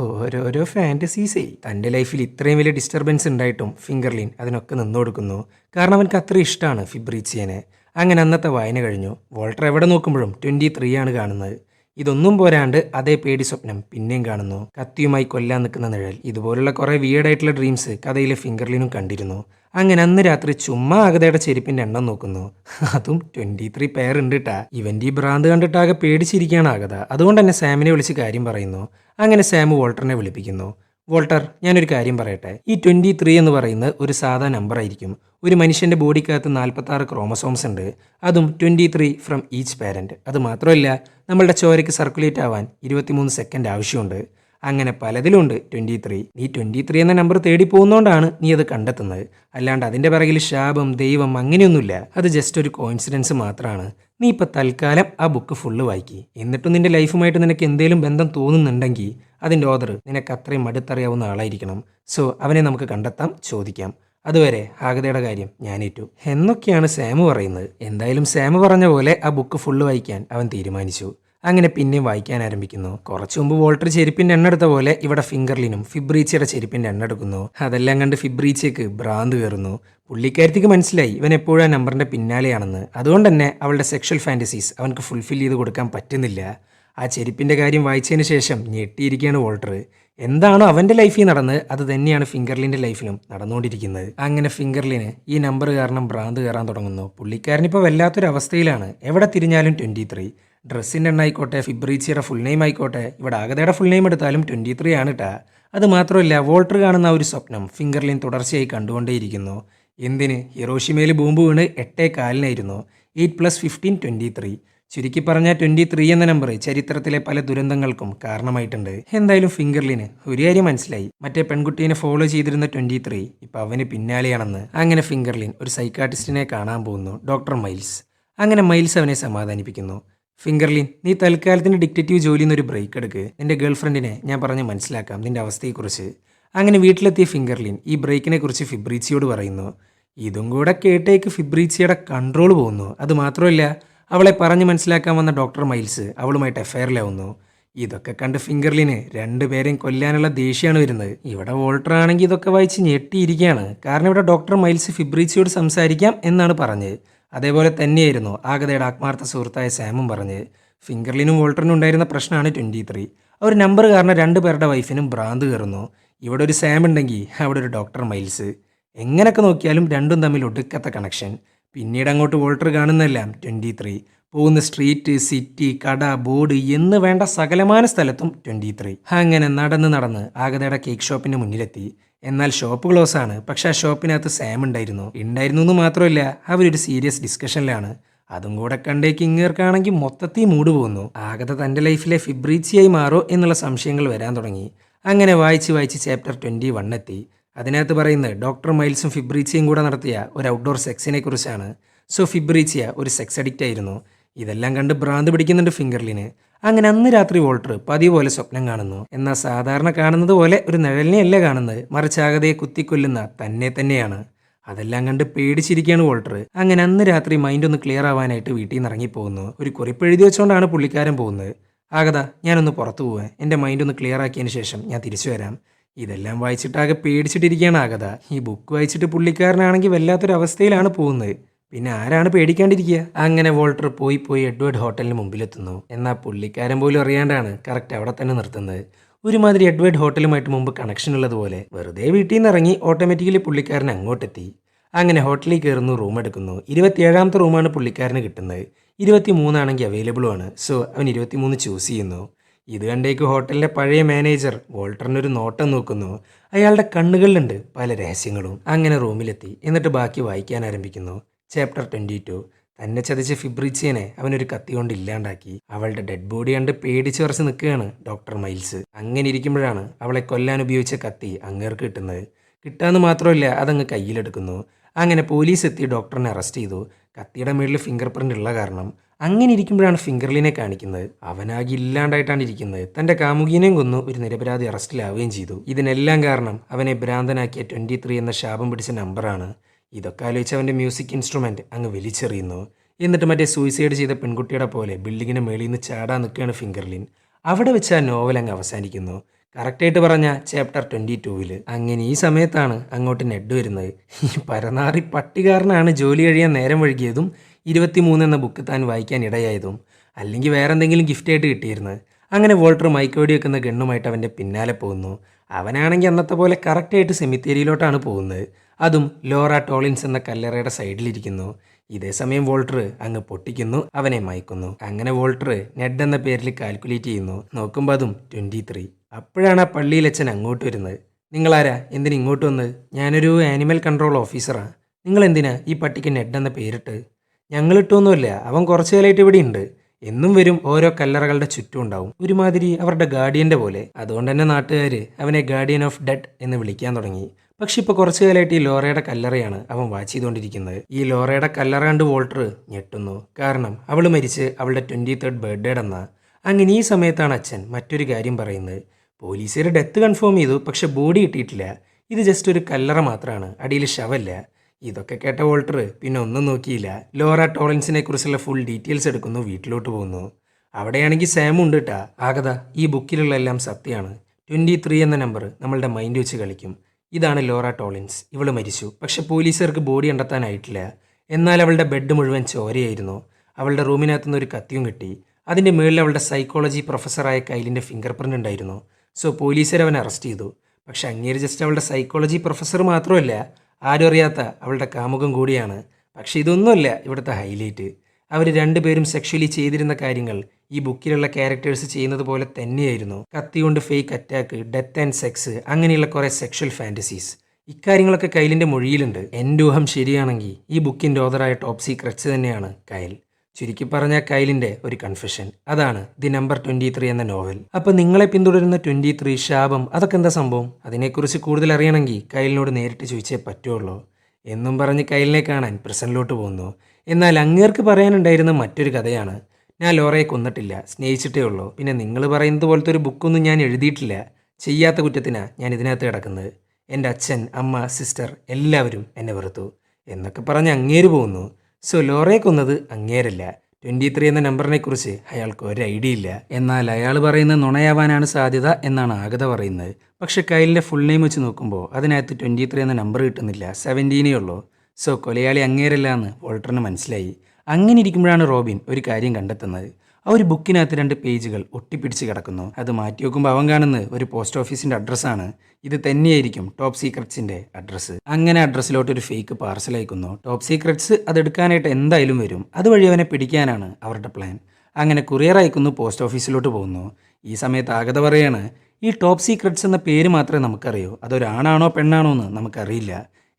ഓരോരോ ഫാന്റസീസേ തന്റെ ലൈഫിൽ ഇത്രയും വലിയ ഡിസ്റ്റർബൻസ് ഉണ്ടായിട്ടും ഫിംഗർലിൻ അതിനൊക്കെ നിന്നു കൊടുക്കുന്നു. കാരണം അവൻക്ക് അത്ര ഇഷ്ടമാണ് ഫിബ്രീച്ചിയനെ. അങ്ങനെ അന്നത്തെ വായന കഴിഞ്ഞു. വോൾട്ടർ എവിടെ നോക്കുമ്പോഴും ട്വന്റി ത്രീ ആണ് കാണുന്നത്. ഇതൊന്നും പോരാണ്ട് അതേ പേടി സ്വപ്നം പിന്നെയും കാണുന്നു. കത്തിയുമായി കൊല്ലാൻ നിൽക്കുന്ന നിഴൽ. ഇതുപോലുള്ള കുറെ വിയേഡായിട്ടുള്ള ഡ്രീംസ് കഥയിലെ ഫിംഗർലിനും കണ്ടിരുന്നു. അങ്ങനെ അന്ന് രാത്രി ചുമ്മാ ആകതയുടെ ചെരുപ്പിന്റെ എണ്ണം നോക്കുന്നു. അതും ട്വന്റി ത്രീ പെയർ ഉണ്ട് ട്ടാ. ഇവന്റെ ഈ ഭ്രാന്ത് കണ്ടിട്ടാകെ പേടിച്ചിരിക്കുകയാണ് ആകത അതുകൊണ്ട് തന്നെ സാമിനെ വിളിച്ച് കാര്യം പറയുന്നു. അങ്ങനെ സാം വോൾട്ടറിനെ വിളിപ്പിക്കുന്നു. വോൾട്ടർ ഞാനൊരു കാര്യം പറയട്ടെ. ഈ ട്വന്റി ത്രീ എന്ന് പറയുന്നത് ഒരു സാധാ നമ്പർ ആയിരിക്കും. ഒരു മനുഷ്യന്റെ ബോഡിക്കകത്ത് നാൽപ്പത്തി ആറ് ക്രോമസോംസ് ഉണ്ട്. അതും twenty three from each parent അത് മാത്രമല്ല നമ്മളുടെ ചോരയ്ക്ക് സർക്കുലേറ്റ് ആവാൻ ഇരുപത്തിമൂന്ന് സെക്കൻഡ് ആവശ്യമുണ്ട്. അങ്ങനെ പലതിലുണ്ട്. Twenty three. നീ ട്വന്റി ത്രീ എന്ന നമ്പർ തേടി പോകുന്നതുകൊണ്ടാണ് നീ അത് കണ്ടെത്തുന്നത്. അല്ലാണ്ട് അതിന്റെ പിറകിൽ ശാപം ദൈവം അങ്ങനെയൊന്നുമില്ല. അത് ജസ്റ്റ് ഒരു കോയിൻസിഡൻസ് മാത്രമാണ് നീ ഇപ്പോൾ തൽക്കാലം ആ ബുക്ക് ഫുള്ള് വായിക്കി. എന്നിട്ടും നിന്റെ ലൈഫുമായിട്ട് നിനക്ക് എന്തെങ്കിലും ബന്ധം തോന്നുന്നുണ്ടെങ്കിൽ അതിന്റെ ഓദർ നിനക്ക് അത്രയും അടുത്തറിയാവുന്ന ആളായിരിക്കണം. സോ അവനെ നമുക്ക് കണ്ടെത്താം ചോദിക്കാം. അതുവരെ ആഗതയുടെ കാര്യം ഞാനേറ്റു. എന്നൊക്കെയാണ് സാമ് പറയുന്നത്. എന്തായാലും സാമ് പറഞ്ഞ പോലെ ആ ബുക്ക് ഫുള്ള് വായിക്കാൻ അവൻ തീരുമാനിച്ചു. അങ്ങനെ പിന്നെയും വായിക്കാൻ ആരംഭിക്കുന്നു. കുറച്ചു മുമ്പ് വോൾട്ടർ ചെരുപ്പിന്റെ എണ്ണ എടുത്ത പോലെ ഇവിടെ ഫിംഗർലിനും ഫിബ്രീച്ചയുടെ ചെരുപ്പിന്റെ എണ്ണ എടുക്കുന്നു. അതെല്ലാം കണ്ട് ഫിബ്രീച്ചയ്ക്ക് ഭ്രാന്ത് കയറുന്നു. പുള്ളിക്കാരത്തിക്ക് മനസ്സിലായി ഇവൻ എപ്പോഴും ആ നമ്പറിന്റെ പിന്നാലെയാണെന്ന്. അതുകൊണ്ട് തന്നെ അവളുടെ സെക്ഷൽ ഫാന്റസീസ് അവൻക്ക് ഫുൾഫിൽ ചെയ്ത് കൊടുക്കാൻ പറ്റുന്നില്ല. ആ ചെരുപ്പിന്റെ കാര്യം വായിച്ചതിന് ശേഷം ഞെട്ടിയിരിക്കുകയാണ് വോൾട്ടർ. എന്താണോ അവന്റെ ലൈഫിൽ നടന്നത് അത് തന്നെയാണ് ഫിംഗർലിന്റെ ലൈഫിലും നടന്നുകൊണ്ടിരിക്കുന്നത്. അങ്ങനെ ഫിംഗർലിന് ഈ നമ്പർ കാരണം ഭ്രാന്ത് കയറാൻ തുടങ്ങുന്നു. പുള്ളിക്കാരനിപ്പോൾ വല്ലാത്തൊരു അവസ്ഥയിലാണ് എവിടെ തിരിഞ്ഞാലും ട്വന്റി ത്രീ ഡ്രസ്സിന്റെ എണ്ണ ആയിക്കോട്ടെ ഫിബ്രീച്ചിയുടെ ഫുൾ നെയിം ആയിക്കോട്ടെ ഇവിടെ ആഗതയുടെ ഫുൾ നെയിം എടുത്താലും ട്വന്റി ത്രീ ആണ് കേട്ടാ അത് മാത്രമല്ല വോൾട്ടർ കാണുന്ന ഒരു സ്വപ്നം ഫിംഗർലിൻ തുടർച്ചയായി കണ്ടുകൊണ്ടേയിരിക്കുന്നു. എന്തിന്? ഹിറോഷിമയിൽ ബോംബ് വീണ് എട്ടേ കാലിനായിരുന്നു. Eight plus fifteen twenty three ചുരുക്കി പറഞ്ഞാൽ ട്വന്റി ത്രീ എന്ന നമ്പർ ചരിത്രത്തിലെ പല ദുരന്തങ്ങൾക്കും കാരണമായിട്ടുണ്ട്. എന്തായാലും ഫിംഗർലിന് ഒരു കാര്യം മനസ്സിലായി. മറ്റേ പെൺകുട്ടീനെ ഫോളോ ചെയ്തിരുന്ന ട്വന്റി ത്രീ ഇപ്പം അവന് പിന്നാലെയാണെന്ന്. അങ്ങനെ ഫിംഗർലിൻ ഒരു സൈക്കാട്രിസ്റ്റിനെ കാണാൻ പോകുന്നു ഡോക്ടർ മൈൽസ്. അങ്ങനെ മൈൽസ് അവനെ സമാധാനിപ്പിക്കുന്നു. ഫിംഗർലിൻ നീ തൽക്കാലത്തിന് ഡിക്റ്റേറ്റീവ് ജോലിയിൽ നിന്ന് ഒരു ബ്രേക്ക് എടുക്ക്. നിന്റെ ഗേൾഫ്രണ്ടിനെ ഞാൻ പറഞ്ഞ് മനസ്സിലാക്കാം നിന്റെ അവസ്ഥയെക്കുറിച്ച്. അങ്ങനെ വീട്ടിലെത്തിയ ഫിംഗർലിൻ ഈ ബ്രേക്കിനെ കുറിച്ച് ഫിബ്രീച്ചിയോട് പറയുന്നു. ഇതും കൂടെ കേട്ടേക്ക് ഫിബ്രീച്ചിയുടെ കൺട്രോൾ പോകുന്നു. അത് മാത്രമല്ല അവളെ പറഞ്ഞ് മനസ്സിലാക്കാൻ വന്ന ഡോക്ടർ മൈൽസ് അവളുമായിട്ട് എഫയറിലാവുന്നു ഇതൊക്കെ കണ്ട് ഫിംഗർലിന് രണ്ടുപേരെയും കൊല്ലാനുള്ള ദേഷ്യമാണ് വരുന്നത്. ഇവിടെ വോൾട്ടർ ആണെങ്കിൽ ഇതൊക്കെ വായിച്ച് ഞെട്ടിയിരിക്കുകയാണ്. കാരണം ഇവിടെ ഡോക്ടർ മൈൽസ് ഫിബ്രീച്ചിയോട് സംസാരിക്കാം എന്നാണ് പറഞ്ഞത്. അതേപോലെ തന്നെയായിരുന്നു ആഗതയുടെ ആത്മാർത്ഥ സുഹൃത്തായ സാമും പറഞ്ഞത് ഫിംഗർലിനും വോൾട്ടറിനും ഉണ്ടായിരുന്ന പ്രശ്നമാണ് ട്വന്റി ത്രീ. ഒരു നമ്പർ കാരണം രണ്ട് പേരുടെ വൈഫിനും ഭ്രാന്ത് കയറുന്നു. ഇവിടെ ഒരു സാം ഉണ്ടെങ്കിൽ അവിടെ ഒരു ഡോക്ടർ മൈൽസ്. എങ്ങനെയൊക്കെ നോക്കിയാലും രണ്ടും തമ്മിൽ ഒടുക്കത്ത കണക്ഷൻ. പിന്നീട് അങ്ങോട്ട് വോൾട്ടർ കാണുന്നതെല്ലാം ട്വന്റി ത്രീ. പോകുന്ന സ്ട്രീറ്റ് സിറ്റി കട ബോർഡ് എന്ന് വേണ്ട സകലമാന സ്ഥലത്തും ട്വന്റി ത്രീ. അങ്ങനെ നടന്ന് നടന്ന് ആഗതയുടെ കേക്ക് ഷോപ്പിന്റെ മുന്നിലെത്തി. എന്നാൽ ഷോപ്പ് ക്ലോസ് ആണ്. പക്ഷെ ആ ഷോപ്പിനകത്ത് സാം ഉണ്ടായിരുന്നു. ഉണ്ടായിരുന്നു എന്ന് മാത്രമല്ല അവരൊരു സീരിയസ് ഡിസ്കഷനിലാണ് അതും കൂടെ കണ്ടേക്ക് ഇങ്ങേർക്കാണെങ്കിൽ മൊത്തത്തിൽ മൂട് പോകുന്നു ആകത തന്റെ ലൈഫിലെ ഫിബ്രീച്ചിയായി മാറോ എന്നുള്ള സംശയങ്ങൾ വരാൻ തുടങ്ങി. അങ്ങനെ വായിച്ച് വായിച്ച് ചാപ്റ്റർ ട്വന്റി വൺ എത്തി. അതിനകത്ത് പറയുന്നത് ഡോക്ടർ മൈൽസും ഫിബ്രീച്ചിയും കൂടെ നടത്തിയ ഒരു ഔട്ട്ഡോർ സെക്സിനെ കുറിച്ചാണ്. സോ ഫിബ്രീച്ചിയ ഒരു സെക്സ് അഡിക്റ്റ് ആയിരുന്നു. ഇതെല്ലാം കണ്ട് ഭ്രാന്ത് പിടിക്കുന്നുണ്ട് ഫിംഗർലിന് അങ്ങനെ അന്ന് രാത്രി വോൾട്ടർ പതിവ് പോലെ സ്വപ്നം കാണുന്നു. എന്നാൽ സാധാരണ കാണുന്നത് പോലെ ഒരു നിഴലിനെയല്ല കാണുന്നത്. മറിച്ച് ആകതയെ കുത്തിക്കൊല്ലുന്ന തന്നെ തന്നെയാണ്. അതെല്ലാം കണ്ട് പേടിച്ചിരിക്കുകയാണ് വോൾട്ടർ. അങ്ങനെ അന്ന് രാത്രി മൈൻഡ് ഒന്ന് ക്ലിയർ ആവാനായിട്ട് വീട്ടിൽ നിന്ന് ഇറങ്ങിപ്പോകുന്നു. ഒരു കുറിപ്പ് എഴുതി വെച്ചുകൊണ്ടാണ് പുള്ളിക്കാരൻ പോകുന്നത്. ആകത ഞാനൊന്ന് പുറത്തു പോവാൻ എന്റെ മൈൻഡ് ഒന്ന് ക്ലിയർ ആക്കിയതിന് ശേഷം ഞാൻ തിരിച്ചു വരാം. ഇതെല്ലാം വായിച്ചിട്ടാകെ പേടിച്ചിട്ടിരിക്കുകയാണ് ആകത. ഈ ബുക്ക് വായിച്ചിട്ട് പുള്ളിക്കാരനാണെങ്കിൽ വല്ലാത്തൊരു അവസ്ഥയിലാണ് പോകുന്നത്. പിന്നെ ആരാണ് പേടിക്കാണ്ടിരിക്കുക? അങ്ങനെ വോൾട്ടർ പോയി പോയി എഡ്വേർഡ് ഹോട്ടലിന് മുമ്പിലെത്തുന്നു. എന്നാൽ പുള്ളിക്കാരൻ പോലും അറിയാണ്ടാണ് കറക്റ്റ് അവിടെ തന്നെ നിർത്തുന്നത്. ഒരുമാതിരി എഡ്വേർഡ് ഹോട്ടലുമായിട്ട് മുമ്പ് കണക്ഷൻ ഉള്ളതുപോലെ വെറുതെ വീട്ടിൽ നിന്ന് ഇറങ്ങി ഓട്ടോമാറ്റിക്കലി പുള്ളിക്കാരൻ അങ്ങോട്ടെത്തി. അങ്ങനെ ഹോട്ടലിൽ കയറുന്നു റൂം എടുക്കുന്നു. ഇരുപത്തിയേഴാമത്തെ റൂമാണ് പുള്ളിക്കാരന് കിട്ടുന്നത്. ഇരുപത്തി മൂന്നാണെങ്കിൽ അവൈലബിളും ആണ്. സോ അവൻ ഇരുപത്തിമൂന്ന് ചൂസ് ചെയ്യുന്നു. ഇത് കണ്ടേക്ക് ഹോട്ടലിലെ പഴയ മാനേജർ വോൾട്ടറിനൊരു നോട്ടം നോക്കുന്നു. അയാളുടെ കണ്ണുകളിലുണ്ട് പല രഹസ്യങ്ങളും. അങ്ങനെ റൂമിലെത്തി എന്നിട്ട് ബാക്കി വായിക്കാൻ ആരംഭിക്കുന്നു. ചാപ്റ്റർ ട്വന്റി ടു തന്നെ ചതിച്ച ഫിബ്രിച്ചിയനെ അവനൊരു കത്തി കൊണ്ട് ഇല്ലാണ്ടാക്കി അവളുടെ ഡെഡ് ബോഡി കണ്ട് പേടിച്ച് വരച്ച് നിൽക്കുകയാണ് ഡോക്ടർ മൈൽസ്. അങ്ങനെ ഇരിക്കുമ്പോഴാണ് അവളെ കൊല്ലാൻ ഉപയോഗിച്ച കത്തി അങ്ങേർക്ക് കിട്ടുന്നത്. കിട്ടാന്ന് മാത്രമല്ല അതങ്ങ് കയ്യിലെടുക്കുന്നു. അങ്ങനെ പോലീസ് എത്തി ഡോക്ടറിനെ അറസ്റ്റ് ചെയ്തു. കത്തിയുടെ മേളിൽ ഫിംഗർ പ്രിന്റ് ഉള്ള കാരണം അങ്ങനെ ഇരിക്കുമ്പോഴാണ് ഫിംഗർലിനെ കാണിക്കുന്നത്. അവനാകെ ഇല്ലാണ്ടായിട്ടാണ് ഇരിക്കുന്നത്. തന്റെ കാമുകീനെയും കൊന്നു ഒരു നിരപരാധി അറസ്റ്റിലാവുകയും ചെയ്തു. ഇതിനെല്ലാം കാരണം അവനെ ഭ്രാന്തനാക്കിയ ട്വന്റി ത്രീ എന്ന ശാപം പിടിച്ച നമ്പറാണ് ഇതൊക്കെ ആലോചിച്ച് അവന്റെ മ്യൂസിക് ഇൻസ്ട്രുമെന്റ് അങ്ങ് വലിച്ചെറിയുന്നു. എന്നിട്ട് മറ്റേ സൂയിസൈഡ് ചെയ്ത പെൺകുട്ടിയുടെ പോലെ ബിൽഡിങ്ങിന് മേളിൽ നിന്ന് ചാടാൻ നിൽക്കുകയാണ് ഫിംഗർലിൻ. അവിടെ വെച്ച് ആ നോവൽ അങ്ങ് അവസാനിക്കുന്നു. കറക്റ്റായിട്ട് പറഞ്ഞ ചാപ്റ്റർ ട്വന്റി ടൂവിൽ അങ്ങനെ ഈ സമയത്താണ് അങ്ങോട്ട് നെഡ് വരുന്നത്. ഈ പരനാറി പട്ടികാരനാണ് ജോലി കഴിയാൻ നേരം വഴുകിയതും ഇരുപത്തിമൂന്ന് എന്ന ബുക്ക് താൻ വായിക്കാൻ ഇടയായതും അല്ലെങ്കിൽ വേറെ എന്തെങ്കിലും ഗിഫ്റ്റായിട്ട് കിട്ടിയിരുന്നത്. അങ്ങനെ വോൾട്ടർ മൈക്കോടി വെക്കുന്ന ഗണ്ണുമായിട്ട് അവന്റെ പിന്നാലെ പോകുന്നു. അവനാണെങ്കിൽ അന്നത്തെ പോലെ കറക്റ്റായിട്ട് സെമിത്തേരിയിലോട്ടാണ് പോകുന്നത്. അതും ലോറ ടോളിൻസ് എന്ന കല്ലറയുടെ സൈഡിലിരിക്കുന്നു. ഇതേ സമയം വോൾട്ടർ അങ്ങ് പൊട്ടിക്കുന്നു അവനെ മയക്കുന്നു. അങ്ങനെ വോൾട്ടർ നെഡ് എന്ന പേരിൽ കാൽക്കുലേറ്റ് ചെയ്യുന്നു. നോക്കുമ്പോൾ അതും ട്വന്റി ത്രീ. അപ്പോഴാണ് ആ പള്ളിയിലച്ഛൻ അങ്ങോട്ട് വരുന്നത്. നിങ്ങളാരാ? എന്തിനു ഇങ്ങോട്ട് വന്നത് ഞാനൊരു ആനിമൽ കൺട്രോൾ ഓഫീസറാണ് നിങ്ങൾ എന്തിനാ ഈ പട്ടിക്ക് നെഡ് എന്ന പേരിട്ട്? ഞങ്ങൾ ഇട്ടൊന്നുമില്ല അവൻ കുറച്ചു കാലമായിട്ട് ഇവിടെ ഉണ്ട്. എന്നും വരും ഓരോ കല്ലറകളുടെ ചുറ്റും ഉണ്ടാവും. ഒരുമാതിരി അവരുടെ ഗാർഡിയന്റെ പോലെ. അതുകൊണ്ട് തന്നെ നാട്ടുകാർ അവനെ ഗാർഡിയൻ ഓഫ് ഡെഡ് എന്ന് വിളിക്കാൻ തുടങ്ങി. പക്ഷെ ഇപ്പോൾ കുറച്ചു കാലമായിട്ട് ഈ ലോറയുടെ കല്ലറയാണ് അവൻ വാച്ച് ചെയ്തുകൊണ്ടിരിക്കുന്നത്. ഈ ലോറയുടെ കല്ലറ കണ്ട് വോൾട്ടർ ഞെട്ടുന്നു. കാരണം അവൾ മരിച്ച് അവളുടെ ട്വന്റി തേർഡ് ബർത്ത്ഡേ എന്ന അങ്ങനെ ഈ സമയത്താണ് അച്ഛൻ മറ്റൊരു കാര്യം പറയുന്നത്. പോലീസുകാർ ഡെത്ത് കൺഫേം ചെയ്തു പക്ഷെ ബോഡി കിട്ടിയിട്ടില്ല. ഇത് ജസ്റ്റ് ഒരു കല്ലറ മാത്രമാണ് അടിയിൽ ശവല്ല ഇതൊക്കെ കേട്ട വോൾട്ടർ പിന്നെ ഒന്നും നോക്കിയില്ല. ലോറ ടോളൻസിനെ കുറിച്ചുള്ള ഫുൾ ഡീറ്റെയിൽസ് എടുക്കുന്നു വീട്ടിലോട്ട് പോകുന്നു. അവിടെയാണെങ്കിൽ സാം ഉണ്ട് കേട്ടാ ആകത ഈ ബുക്കിലുള്ള എല്ലാം സത്യമാണ്. ട്വന്റി ത്രീ എന്ന നമ്പർ നമ്മളുടെ മൈൻഡ് വെച്ച് കളിക്കും. ഇതാണ് ലോറ ടോളിൻസ്. ഇവൾ മരിച്ചു. പക്ഷെ പോലീസുകാർക്ക് ബോഡി കണ്ടെത്താനായിട്ടില്ല. എന്നാൽ അവളുടെ ബെഡ് മുഴുവൻ ചോരയായിരുന്നു. അവളുടെ റൂമിനകത്തുനിന്ന് ഒരു കത്തിയും കിട്ടി. അതിന്റെ മുകളിൽ അവളുടെ സൈക്കോളജി പ്രൊഫസറായ കൈലിന്റെ ഫിംഗർ പ്രിന്റ് ഉണ്ടായിരുന്നു. സോ പോലീസുകാർ അവനെ അറസ്റ്റ് ചെയ്തു. പക്ഷെ അങ്ങേര് ജസ്റ്റ് അവളുടെ സൈക്കോളജി പ്രൊഫസർ മാത്രമല്ല ആരും അറിയാത്ത അവളുടെ കാമുകം കൂടിയാണ്. പക്ഷെ ഇതൊന്നുമല്ല ഇവിടുത്തെ ഹൈലൈറ്റ്. അവർ രണ്ടുപേരും സെക്ഷലി ചെയ്തിരുന്ന കാര്യങ്ങൾ ഈ ബുക്കിലുള്ള ക്യാരക്ടേഴ്സ് ചെയ്യുന്നത് പോലെ തന്നെയായിരുന്നു. കത്തിയുണ്ട് fake attack death and sex അങ്ങനെയുള്ള കുറേ സെക്ഷൽ ഫാന്റസീസ് ഇക്കാര്യങ്ങളൊക്കെ കൈലിന്റെ മൊഴിയിലുണ്ട്. എന്റെ ഊഹം ശരിയാണെങ്കിൽ ഈ ബുക്കിന്റെ ഓതറായ ടോപ്പ് സീക്രറ്റ്സ് തന്നെയാണ് കയൽ ചുരുക്കി പറഞ്ഞ കൈലിന്റെ ഒരു കൺഫെഷൻ അതാണ് ദി നമ്പർ ട്വന്റി ത്രീ എന്ന നോവൽ അപ്പോൾ നിങ്ങളെ പിന്തുടരുന്ന ട്വന്റി ത്രീ ശാപം അതൊക്കെ എന്താ സംഭവം? അതിനെക്കുറിച്ച് കൂടുതൽ അറിയണമെങ്കിൽ കൈലിനോട് നേരിട്ട് ചോദിച്ചേ പറ്റുള്ളൂ. എന്നും പറഞ്ഞ് കൈലിനെ കാണാൻ പ്രസന്റിലോട്ട് പോകുന്നു. എന്നാൽ അങ്ങേർക്ക് പറയാനുണ്ടായിരുന്ന മറ്റൊരു കഥയാണ് ഞാൻ ലോറയെ കൊന്നിട്ടില്ല സ്നേഹിച്ചിട്ടേ ഉള്ളൂ. പിന്നെ നിങ്ങൾ പറയുന്നത് പോലത്തെ ഒരു ബുക്കൊന്നും ഞാൻ എഴുതിയിട്ടില്ല. ചെയ്യാത്ത കുറ്റത്തിനാണ് ഞാൻ ഇതിനകത്ത് കിടക്കുന്നത്. എന്റെ അച്ഛൻ അമ്മ സിസ്റ്റർ എല്ലാവരും എന്നെ വെറുത്തു എന്നൊക്കെ പറഞ്ഞ് അങ്ങേര് പോകുന്നു. സോ ലോറയെ കൊന്നത് അങ്ങേരല്ല. ട്വന്റി ത്രീ എന്ന നമ്പറിനെക്കുറിച്ച് അയാൾക്ക് ഒരു ഐഡിയ ഇല്ല. എന്നാൽ അയാൾ പറയുന്ന നുണയാവാനാണ് സാധ്യത എന്നാണ് ആഗത പറയുന്നത്. പക്ഷേ കയ്യിലെ ഫുൾ നെയിം വെച്ച് നോക്കുമ്പോൾ അതിനകത്ത് ട്വന്റി ത്രീ എന്ന നമ്പർ കിട്ടുന്നില്ല. സെവന്റീനേ ഉള്ളൂ. സോ കൊലയാളി അങ്ങേരല്ല എന്ന് വോൾട്ടറിന് മനസ്സിലായി. അങ്ങനെ ഇരിക്കുമ്പോഴാണ് റോബിൻ ഒരു കാര്യം കണ്ടെത്തുന്നത്. ആ ഒരു ബുക്കിനകത്ത് രണ്ട് പേജുകൾ ഒട്ടിപ്പിടിച്ച് കിടക്കുന്നു. അത് മാറ്റി വെക്കുമ്പോൾ അവൻ കാണുന്നത് ഒരു പോസ്റ്റ് ഓഫീസിന്റെ അഡ്രസ്സാണ് ഇത് തന്നെയായിരിക്കും ടോപ്പ് സീക്രട്സിന്റെ അഡ്രസ്സ് അങ്ങനെ അഡ്രസ്സിലോട്ട് ഒരു ഫേക്ക് പാർസൽ അയക്കുന്നു. ടോപ്പ് സീക്രട്സ് അത് എടുക്കാനായിട്ട് എന്തായാലും വരും. അതുവഴി അവനെ പിടിക്കാനാണ് അവരുടെ പ്ലാൻ അങ്ങനെ കുറിയർ അയക്കുന്നു പോസ്റ്റ് ഓഫീസിലോട്ട് പോകുന്നു. ഈ സമയത്ത് ആഗത പറയാണ് ഈ ടോപ്പ് സീക്രട്സ് എന്ന പേര് മാത്രമേ നമുക്കറിയൂ. അതൊരാണാണോ പെണ്ണാണോ എന്ന് നമുക്കറിയില്ല.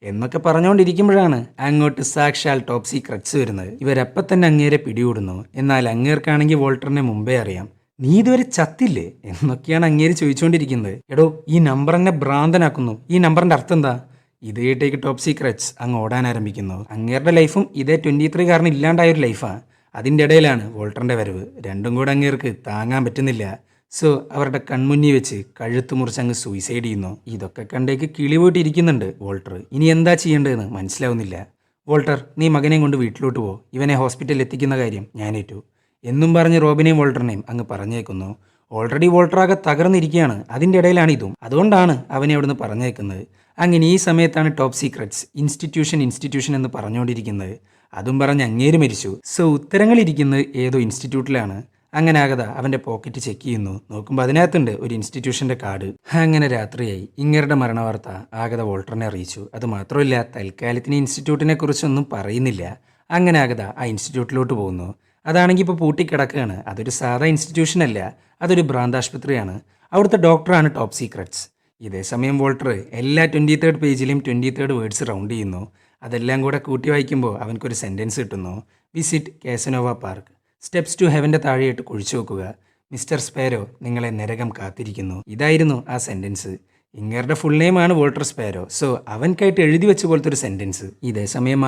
എന്നൊക്കെ പറഞ്ഞുകൊണ്ടിരിക്കുമ്പോഴാണ് അങ്ങോട്ട് സാക്ഷാൽ ടോപ്പ് സീക്രട്സ് വരുന്നത്. ഇവരപ്പം തന്നെ അങ്ങേരെ പിടികൂടുന്നു? എന്നാൽ അങ്ങേർക്കാണെങ്കിൽ വോൾട്ടറിനെ മുമ്പേ അറിയാം. നീ ഇതുവരെ ചത്തില്ലേ? എന്നൊക്കെയാണ് അങ്ങേര് ചോദിച്ചുകൊണ്ടിരിക്കുന്നത്. എടോ ഈ നമ്പർ എന്നെ ഭ്രാന്തനാക്കുന്നു. ഈ നമ്പറിന്റെ അർത്ഥം എന്താ? ഇത് കേട്ടേക്ക് ടോപ്പ് സീക്രറ്റ്സ് അങ്ങ് ഓടാൻ ആരംഭിക്കുന്നു. അങ്ങേരുടെ ലൈഫും ഇതേ ട്വന്റി ത്രീ കാരണം ഇല്ലാണ്ടായ ഒരു ലൈഫാണ് അതിന്റെ ഇടയിലാണ് വോൾട്ടറിന്റെ വരവ്. രണ്ടും കൂടെ അങ്ങേർക്ക് താങ്ങാൻ പറ്റുന്നില്ല. സോ അവരുടെ കൺമുന്നിൽ വെച്ച് കഴുത്ത് മുറിച്ച് അങ്ങ് സൂയിസൈഡ് ചെയ്യുന്നു. ഇതൊക്കെ കണ്ടേക്ക് കിളി പോയിട്ട് ഇരിക്കുന്നുണ്ട് വോൾട്ടർ. ഇനി എന്താ ചെയ്യേണ്ടതെന്ന് മനസ്സിലാവുന്നില്ല. വോൾട്ടർ നീ മകനെ കൊണ്ട് വീട്ടിലോട്ട് പോ. ഇവനെ ഹോസ്പിറ്റലിൽ എത്തിക്കുന്ന കാര്യം ഞാനേറ്റു എന്നും പറഞ്ഞ് റോബിനെയും വോൾട്ടറിനെയും അങ്ങ് പറഞ്ഞേക്കുന്നു. ഓൾറെഡി വോൾട്ടറാകെ തകർന്നിരിക്കുകയാണ്. അതിന്റെ ഇടയിലാണ് ഇതും. അതുകൊണ്ടാണ് അവനെ അവിടുന്ന് പറഞ്ഞേക്കുന്നത്. അങ്ങനെ ഈ സമയത്താണ് ടോപ്പ് സീക്രട്സ് ഇൻസ്റ്റിറ്റ്യൂഷൻ ഇൻസ്റ്റിറ്റ്യൂഷൻ എന്ന് പറഞ്ഞുകൊണ്ടിരിക്കുന്നത്. അതും പറഞ്ഞ് അങ്ങേര് മരിച്ചു. സോ ഉത്തരങ്ങളിരിക്കുന്നത് ഏതോ ഇൻസ്റ്റിറ്റ്യൂട്ടിലാണ് അങ്ങനെ ആകത അവന്റെ പോക്കറ്റ് ചെക്ക് ചെയ്യുന്നു. നോക്കുമ്പോൾ അതിനകത്തുണ്ട് ഒരു ഇൻസ്റ്റിറ്റ്യൂഷന്റെ കാർഡ്. അങ്ങനെ രാത്രിയായി. ഇങ്ങരുടെ മരണവാർത്ത ആകത വോൾട്ടറിനെ അറിയിച്ചു. അത് മാത്രമല്ല തൽക്കാലത്തിന് ഇൻസ്റ്റിറ്റ്യൂട്ടിനെ കുറിച്ചൊന്നും പറയുന്നില്ല. അങ്ങനെ ആകത ആ ഇൻസ്റ്റിറ്റ്യൂട്ടിലോട്ട് പോകുന്നു. അതാണെങ്കിൽ ഇപ്പോൾ പൂട്ടിക്കിടക്കുകയാണ്. അതൊരു സാധാ ഇൻസ്റ്റിറ്റ്യൂഷൻ അല്ല. അതൊരു ഭ്രാന്താശുപത്രിയാണ്. അവിടുത്തെ ഡോക്ടറാണ് ടോപ്പ് സീക്രട്സ് ഇതേ സമയം വോൾട്ടർ എല്ലാ ട്വന്റി തേർഡ് പേജിലും ട്വന്റി തേർഡ് വേർഡ്സ് റൗണ്ട് ചെയ്യുന്നു. അതെല്ലാം കൂടെ കൂട്ടി വായിക്കുമ്പോൾ അവനക്കൊരു സെന്റൻസ് കിട്ടുന്നു. Visit Casanova park steps to ഹെവന്റെ താഴെയിട്ട് കുഴിച്ചു വെക്കുക. മിസ്റ്റർ സ്പേരോ നിങ്ങളെ നരകം കാത്തിരിക്കുന്നു. ഇതായിരുന്നു ആ സെന്റൻസ് ഇങ്ങേരുടെ ഫുൾ നെയിമാണ് വോൾട്ടർ സ്പേരോ. സോ അവൻക്കായിട്ട് എഴുതി വെച്ച പോലത്തെ ഒരു സെന്റൻസ് ഇതേ സമയം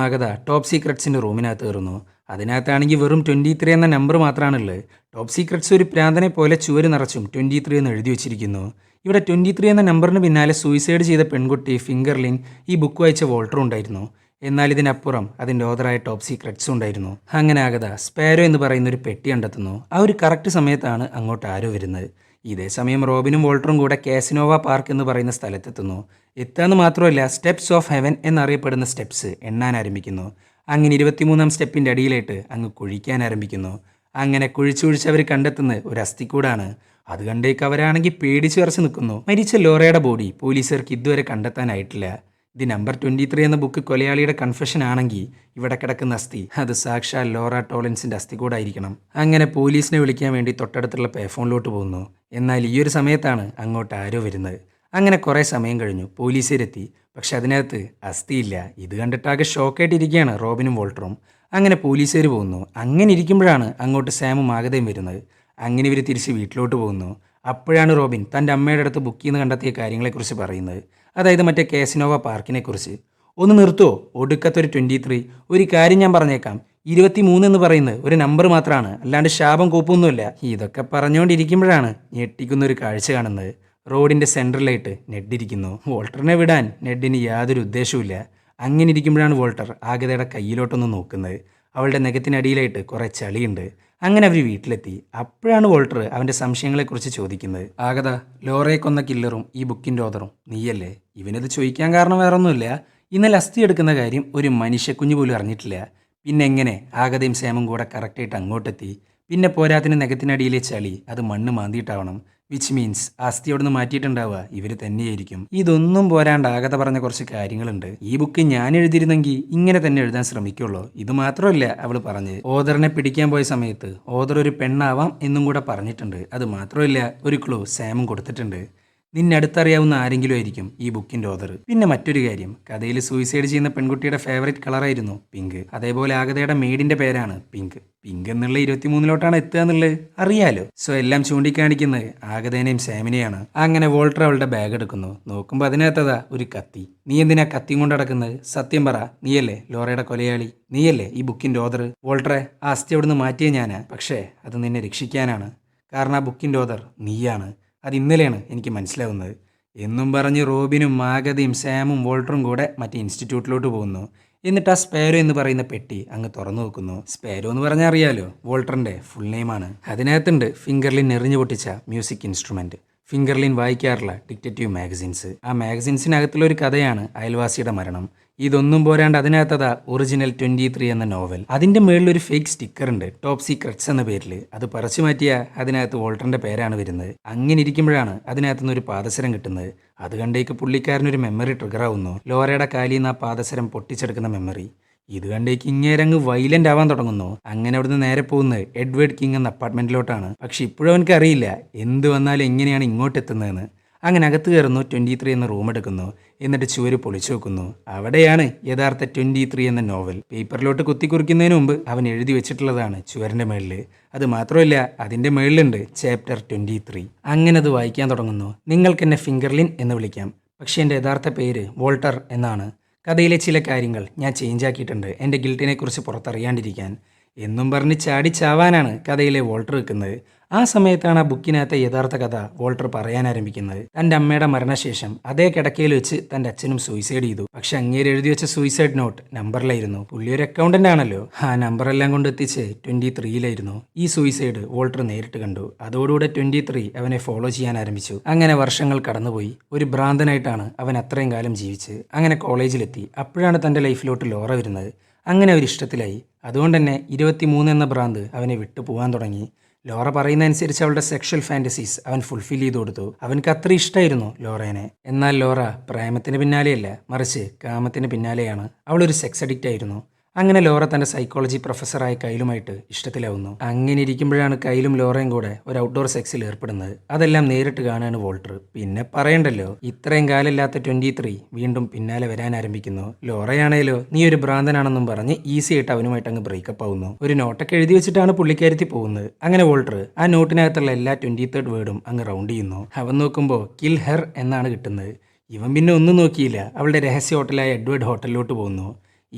ടോപ്പ് സീക്രട്സിന്റെ റൂമിനകത്ത് കയറുന്നു. അതിനകത്താണെങ്കിൽ വെറും ട്വന്റി ത്രീ എന്ന നമ്പർ മാത്രമാണുള്ളത്. ടോപ്പ് സീക്രട്സ് ഒരു പ്രാന്തനെ പോലെ ചുവര് നിറച്ചും ട്വന്റി ത്രീ എന്ന് എഴുതി വെച്ചിരിക്കുന്നു. ഇവിടെ ട്വന്റി ത്രീ എന്ന നമ്പറിന് പിന്നാലെ സൂയിസൈഡ് ചെയ്ത പെൺകുട്ടി ഫിംഗർലിൻ ഈ ബുക്ക് വായിച്ച വോൾട്ടർ ഉണ്ടായിരുന്നു. എന്നാൽ ഇതിനപ്പുറം അതിന്റെ ഓതറായ ടോപ്പ് സീക്രറ്റ്സ് ഉണ്ടായിരുന്നു. അങ്ങനെ ആകത സ്പാരോ എന്ന് പറയുന്ന ഒരു പെട്ടി കണ്ടെത്തുന്നു. ആ ഒരു കറക്റ്റ് സമയത്താണ് അങ്ങോട്ട് ആരോ വരുന്നത്. ഇതേ സമയം റോബിനും വോൾട്ടറും കൂടെ കാസിനോവ പാർക്ക് എന്ന് പറയുന്ന സ്ഥലത്തെത്തുന്നു. എത്താന്ന് മാത്രമല്ല സ്റ്റെപ്സ് ഓഫ് ഹെവൻ എന്നറിയപ്പെടുന്ന സ്റ്റെപ്സ് എണ്ണാൻ ആരംഭിക്കുന്നു. അങ്ങനെ ഇരുപത്തിമൂന്നാം സ്റ്റെപ്പിന്റെ അടിയിലായിട്ട് അങ്ങ് കുഴിക്കാൻ ആരംഭിക്കുന്നു. അങ്ങനെ കുഴിച്ചു കുഴിച്ച് കണ്ടെത്തുന്ന ഒരു അസ്ഥിക്കൂടാണ്. അത് കണ്ടേക്ക് അവരാണെങ്കിൽ പേടിച്ചു വരച്ച് നിൽക്കുന്നു. മരിച്ച ലോറയുടെ ബോഡി പോലീസുകാർക്ക് ഇതുവരെ കണ്ടെത്താനായിട്ടില്ല. ഇത് നമ്പർ ട്വന്റി ത്രീ എന്ന ബുക്ക് കൊലയാളിയുടെ കൺഫെഷൻ ആണെങ്കിൽ ഇവിടെ കിടക്കുന്ന അസ്ഥി അത് സാക്ഷാൽ ലോറ ടോളൻസിന്റെ അസ്ഥി കൂടായിരിക്കണം അങ്ങനെ പോലീസിനെ വിളിക്കാൻ വേണ്ടി തൊട്ടടുത്തുള്ള പേഫോണിലോട്ട് പോകുന്നു. എന്നാൽ ഈ ഒരു സമയത്താണ് അങ്ങോട്ട് ആരോ വരുന്നത്. അങ്ങനെ കുറേ സമയം കഴിഞ്ഞു. പോലീസുകാരെത്തി പക്ഷെ അതിനകത്ത് അസ്ഥിയില്ല. ഇത് കണ്ടിട്ടാകെ ഷോക്കായിട്ടിരിക്കുകയാണ് റോബിനും വോൾട്ടറും. അങ്ങനെ പോലീസുകാർ പോകുന്നു. അങ്ങനെ ഇരിക്കുമ്പോഴാണ് അങ്ങോട്ട് സാമും ആഗതയും വരുന്നത്. അങ്ങനെ ഇവർ തിരിച്ച് വീട്ടിലോട്ട് പോകുന്നു. അപ്പോഴാണ് റോബിൻ തന്റെ അമ്മയുടെ അടുത്ത് ബുക്ക് ചെയ്യുന്ന കണ്ടെത്തിയ കാര്യങ്ങളെക്കുറിച്ച് പറയുന്നത്. അതായത് മറ്റേ കേസിനോവ പാർക്കിനെ കുറിച്ച് ഒന്ന് നിർത്തുവോ ഒടുക്കത്തൊരു ട്വന്റി ത്രീ ഒരു കാര്യം ഞാൻ പറഞ്ഞേക്കാം. ഇരുപത്തി മൂന്ന് എന്ന് പറയുന്നത് ഒരു നമ്പർ മാത്രമാണ് അല്ലാണ്ട് ശാപം കൂപ്പൊന്നുമില്ല. ഇതൊക്കെ പറഞ്ഞുകൊണ്ടിരിക്കുമ്പോഴാണ് ഞെട്ടിക്കുന്ന ഒരു കാഴ്ച കാണുന്നത്. റോഡിന്റെ സെന്ററിലായിട്ട് നെഡിരിക്കുന്നു വോൾട്ടറിനെ വിടാൻ നെഡിന് യാതൊരു ഉദ്ദേശവുമില്ല. അങ്ങനെ ഇരിക്കുമ്പോഴാണ് വോൾട്ടർ ആഗതയുടെ കയ്യിലോട്ടൊന്ന് നോക്കുന്നത്. അവളുടെ നെഗത്തിനടിയിലായിട്ട് കുറേ ചളിയുണ്ട്. അങ്ങനെ അവർ വീട്ടിലെത്തി. അപ്പോഴാണ് വോൾട്ടർ അവന്റെ സംശയങ്ങളെക്കുറിച്ച് ചോദിക്കുന്നത്. ആഗത ലോറയെ കൊന്ന കില്ലറും ഈ ബുക്കിന്റെ ഓതറും നീയല്ലേ? ഇവനത് ചോദിക്കാൻ കാരണം വേറൊന്നുമില്ല. ഇന്നലെ അസ്ഥി എടുക്കുന്ന കാര്യം ഒരു മനുഷ്യക്കുഞ്ഞു പോലും അറിഞ്ഞിട്ടില്ല. പിന്നെ എങ്ങനെ? ആഗതയും സേമും കൂടെ കറക്റ്റായിട്ട് അങ്ങോട്ടെത്തി. പിന്നെ പോരാത്തിന് നെഗത്തിനടിയിലെ ചളി അത് മണ്ണ് മാന്തിയിട്ടാവണം. വിച്ച് മീൻസ് അസ്ഥി അവിടുന്ന് മാറ്റിയിട്ടുണ്ടാവുക. ഇവർ തന്നെയായിരിക്കും. ഇതൊന്നും പോരാണ്ട് ആകത പറഞ്ഞ കുറച്ച് കാര്യങ്ങളുണ്ട്. ഈ ബുക്ക് ഞാൻ എഴുതിയിരുന്നെങ്കിൽ ഇങ്ങനെ തന്നെ എഴുതാൻ ശ്രമിക്കുള്ളൂ. ഇത് മാത്രമല്ല അവൾ പറഞ്ഞ് ഓദറിനെ പിടിക്കാൻ പോയ സമയത്ത് ഓദർ ഒരു പെണ്ണാവാം എന്നും കൂടെ പറഞ്ഞിട്ടുണ്ട്. അത് മാത്രമല്ല ഒരു ക്ലൂ സാമും കൊടുത്തിട്ടുണ്ട്. നിന്നെ അടുത്തറിയാവുന്ന ആരെങ്കിലും ആയിരിക്കും ഈ ബുക്കിന്റെ ഓതർ പിന്നെ മറ്റൊരു കാര്യം കഥയിൽ സൂയിസൈഡ് ചെയ്യുന്ന പെൺകുട്ടിയുടെ ഫേവറേറ്റ് കളറായിരുന്നു പിങ്ക് അതേപോലെ ആഗതയുടെ മെയ്ഡിന്റെ പേരാണ് പിങ്ക് പിങ്ക് എന്നുള്ള ഇരുപത്തിമൂന്നിലോട്ടാണ് എത്തുക എന്നുള്ളത് അറിയാലോ. സോ എല്ലാം ചൂണ്ടിക്കാണിക്കുന്നത് ആഗതേനെയും സാമിനെയാണ്. അങ്ങനെ വോൾട്ടർ അവളുടെ ബാഗ് എടുക്കുന്നു. നോക്കുമ്പോൾ അതിനകത്തതാ ഒരു കത്തി. നീ എന്തിനാ കത്തിയും കൊണ്ട് നടക്കുന്നത്? സത്യം പറ. നീയല്ലേ ലോറയുടെ കൊലയാളി? നീയല്ലേ ഈ ബുക്കിന്റെ ഓതർ വോൾട്ടറെ ആ അസ്ഥി അവിടുന്ന് മാറ്റിയ ഞാനാ. പക്ഷേ അത് നിന്നെ രക്ഷിക്കാനാണ്. കാരണം ആ ബുക്കിന്റെ ഓതർ നീയാണ്. അത് ഇന്നലെയാണ് എനിക്ക് മനസ്സിലാവുന്നത്. എന്നും പറഞ്ഞ് റോബിനും മാഗതയും സാമും വോൾട്ടറും കൂടെ മറ്റേ ഇൻസ്റ്റിറ്റ്യൂട്ടിലോട്ട് പോകുന്നു. എന്നിട്ട് ആ സ്പേരോ എന്ന് പറയുന്ന പെട്ടി അങ്ങ് തുറന്നു നോക്കുന്നു സ്പേരോ എന്ന് പറഞ്ഞാൽ അറിയാലോ വോൾട്ടറിന്റെ ഫുൾ നെയിമാണ് അതിനകത്തുണ്ട് ഫിംഗർലിൻ എറിഞ്ഞു പൊട്ടിച്ച മ്യൂസിക് ഇൻസ്ട്രുമെന്റ് ഫിംഗർലിൻ വായിക്കാറുള്ള ഡിക്റ്റേറ്റീവ് മാഗസിൻസ് ആ മാഗസിൻസിനകത്തുള്ള ഒരു കഥയാണ് അയൽവാസിയുടെ മരണം. ഇതൊന്നും പോരാണ്ട് അതിനകത്തതാ ഒറിജിനൽ ട്വന്റി ത്രീ എന്ന നോവൽ മുകളിൽ ഒരു ഫേക്ക് സ്റ്റിക്കർ ഉണ്ട്. ടോപ്പ് സീക്രട്സ് എന്ന പേരിൽ. അത് പറിച്ചു മാറ്റിയ അതിനകത്ത് വോൾട്ടറിന്റെ പേരാണ് വരുന്നത്. അങ്ങനെ ഇരിക്കുമ്പോഴാണ് അതിനകത്തുനിന്ന് ഒരു പാദസരം കിട്ടുന്നത്. അത് കണ്ടേക്ക് പുള്ളിക്കാരനൊരു മെമ്മറി ട്രിഗർ ആവുന്നു. ലോറയുടെ കാലിൽ നിന്ന് ആ പാദസരം പൊട്ടിച്ചെടുക്കുന്ന മെമ്മറി ഇത് കണ്ടേക്ക് ഇങ്ങേരങ്ങ് വൈലന്റ് ആവാൻ തുടങ്ങുന്നു. അങ്ങനെ അവിടുന്ന് നേരെ പോകുന്നത് എഡ്വേർഡ് കിങ് എന്ന അപ്പാർട്ട്മെന്റിലോട്ടാണ് പക്ഷെ ഇപ്പോഴും അവനക്ക് അറിയില്ല. എന്ത് വന്നാലും എങ്ങനെയാണ് ഇങ്ങോട്ട് എത്തുന്നതെന്ന് അങ്ങനെ അകത്ത് കയറുന്നു ട്വന്റി ത്രീ എന്ന റൂം എടുക്കുന്നു. എന്നിട്ട് ചുവര് പൊളിച്ചു വെക്കുന്നു. അവിടെയാണ് യഥാർത്ഥ ട്വന്റി ത്രീ എന്ന നോവൽ പേപ്പറിലോട്ട് കുത്തിക്കുറിക്കുന്നതിന് മുമ്പ് അവൻ എഴുതി വെച്ചിട്ടുള്ളതാണ് ചുവരിന്റെ മേളിൽ അത് മാത്രമല്ല അതിന്റെ മേളിലുണ്ട് ചാപ്റ്റർ ട്വന്റി ത്രീ അങ്ങനെ അത് വായിക്കാൻ തുടങ്ങുന്നു. നിങ്ങൾക്ക് എന്നെ ഫിംഗർലിൻ എന്ന് വിളിക്കാം. പക്ഷേ എന്റെ യഥാർത്ഥ പേര് വോൾട്ടർ എന്നാണ്. കഥയിലെ ചില കാര്യങ്ങൾ ഞാൻ ചേഞ്ച് ആക്കിയിട്ടുണ്ട്. എന്റെ ഗിൽട്ടിനെക്കുറിച്ച് പുറത്തറിയാണ്ടിരിക്കാൻ. എന്നും പറഞ്ഞ് ചാടി ചാവാനാണ് കഥയിലെ വോൾട്ടർ വെക്കുന്നത് ആ സമയത്താണ് ആ ബുക്കിനകത്തെ യഥാർത്ഥ കഥ വോൾട്ടർ പറയാൻ ആരംഭിക്കുന്നത്. തന്റെ അമ്മയുടെ മരണശേഷം അതേ കിടക്കയിൽ വെച്ച് തന്റെ അച്ഛനും സൂയിസൈഡ് ചെയ്തു. പക്ഷെ അങ്ങേര് എഴുതി വെച്ച സൂയിസൈഡ് നോട്ട് നമ്പറിലായിരുന്നു. പുള്ളി ഒരു അക്കൗണ്ടന്റ് ആണല്ലോ. ആ നമ്പറെല്ലാം കൊണ്ട് എത്തിച്ച് ട്വന്റി ത്രീയിലായിരുന്നു ഈ സൂയിസൈഡ് വോൾട്ടർ നേരിട്ട് കണ്ടു. അതോടുകൂടെ ട്വന്റി ത്രീ അവനെ ഫോളോ ചെയ്യാൻ ആരംഭിച്ചു. അങ്ങനെ വർഷങ്ങൾ കടന്നുപോയി. ഒരു ഭ്രാന്തനായിട്ടാണ് അവൻ അത്രയും കാലം ജീവിച്ച് അങ്ങനെ കോളേജിലെത്തി അപ്പോഴാണ് തന്റെ ലൈഫിലോട്ട് ലോറ വരുന്നത്. അങ്ങനെ ഒരു ഇഷ്ടത്തിലായി അതുകൊണ്ട് തന്നെ ഇരുപത്തിമൂന്ന് എന്ന ഭ്രാന്ത് അവനെ വിട്ടു പോകാൻ തുടങ്ങി. ലോറ പറയുന്നതനുസരിച്ച് അവളുടെ സെക്ഷൽ ഫാന്റസീസ് അവൻ ഫുൾഫിൽ ചെയ്തു കൊടുത്തു. അവൻക്ക് അത്ര ഇഷ്ടമായിരുന്നു ലോറേനെ. എന്നാൽ ലോറ പ്രേമത്തിന് പിന്നാലെയല്ല മറിച്ച് കാമത്തിന് പിന്നാലെയാണ്. അവളൊരു സെക്സ് അഡിക്റ്റ് ആയിരുന്നു. അങ്ങനെ ലോറ തന്റെ സൈക്കോളജി പ്രൊഫസറായ കൈലുമായിട്ട് ഇഷ്ടത്തിലാവുന്നു. അങ്ങനെ ഇരിക്കുമ്പോഴാണ് കൈലും ലോറയും കൂടെ ഒരു ഔട്ട്ഡോർ സെക്സിൽ ഏർപ്പെടുന്നത്. അതെല്ലാം നേരിട്ട് കാണാനാണ് വോൾട്ടർ. പിന്നെ പറയണ്ടല്ലോ ഇത്രയും കാലമില്ലാത്ത ട്വന്റി ത്രീ വീണ്ടും പിന്നാലെ വരാൻ ആരംഭിക്കുന്നു. ലോറയാണേലോ നീ ഒരു ഭ്രാന്തനാണെന്നും പറഞ്ഞ് ഈസി ആയിട്ട് അവനുമായിട്ട് അങ്ങ് ബ്രേക്കപ്പ് ആവുന്നു. ഒരു നോട്ടൊക്കെ എഴുതി വെച്ചിട്ടാണ് പുള്ളിക്കാരത്തി പോകുന്നത്. അങ്ങനെ വോൾട്ടർ ആ നോട്ടിനകത്തുള്ള എല്ലാ ട്വന്റി തേർഡ് വേർഡും അങ്ങ് റൗണ്ട് ചെയ്യുന്നു. അവൻ നോക്കുമ്പോൾ കിൽ ഹെർ എന്നാണ് കിട്ടുന്നത്. ഇവൻ പിന്നെ ഒന്നും നോക്കിയില്ല. അവളുടെ രഹസ്യ ഹോട്ടലായ എഡ്വേർഡ് ഹോട്ടലിലോട്ട് പോകുന്നു.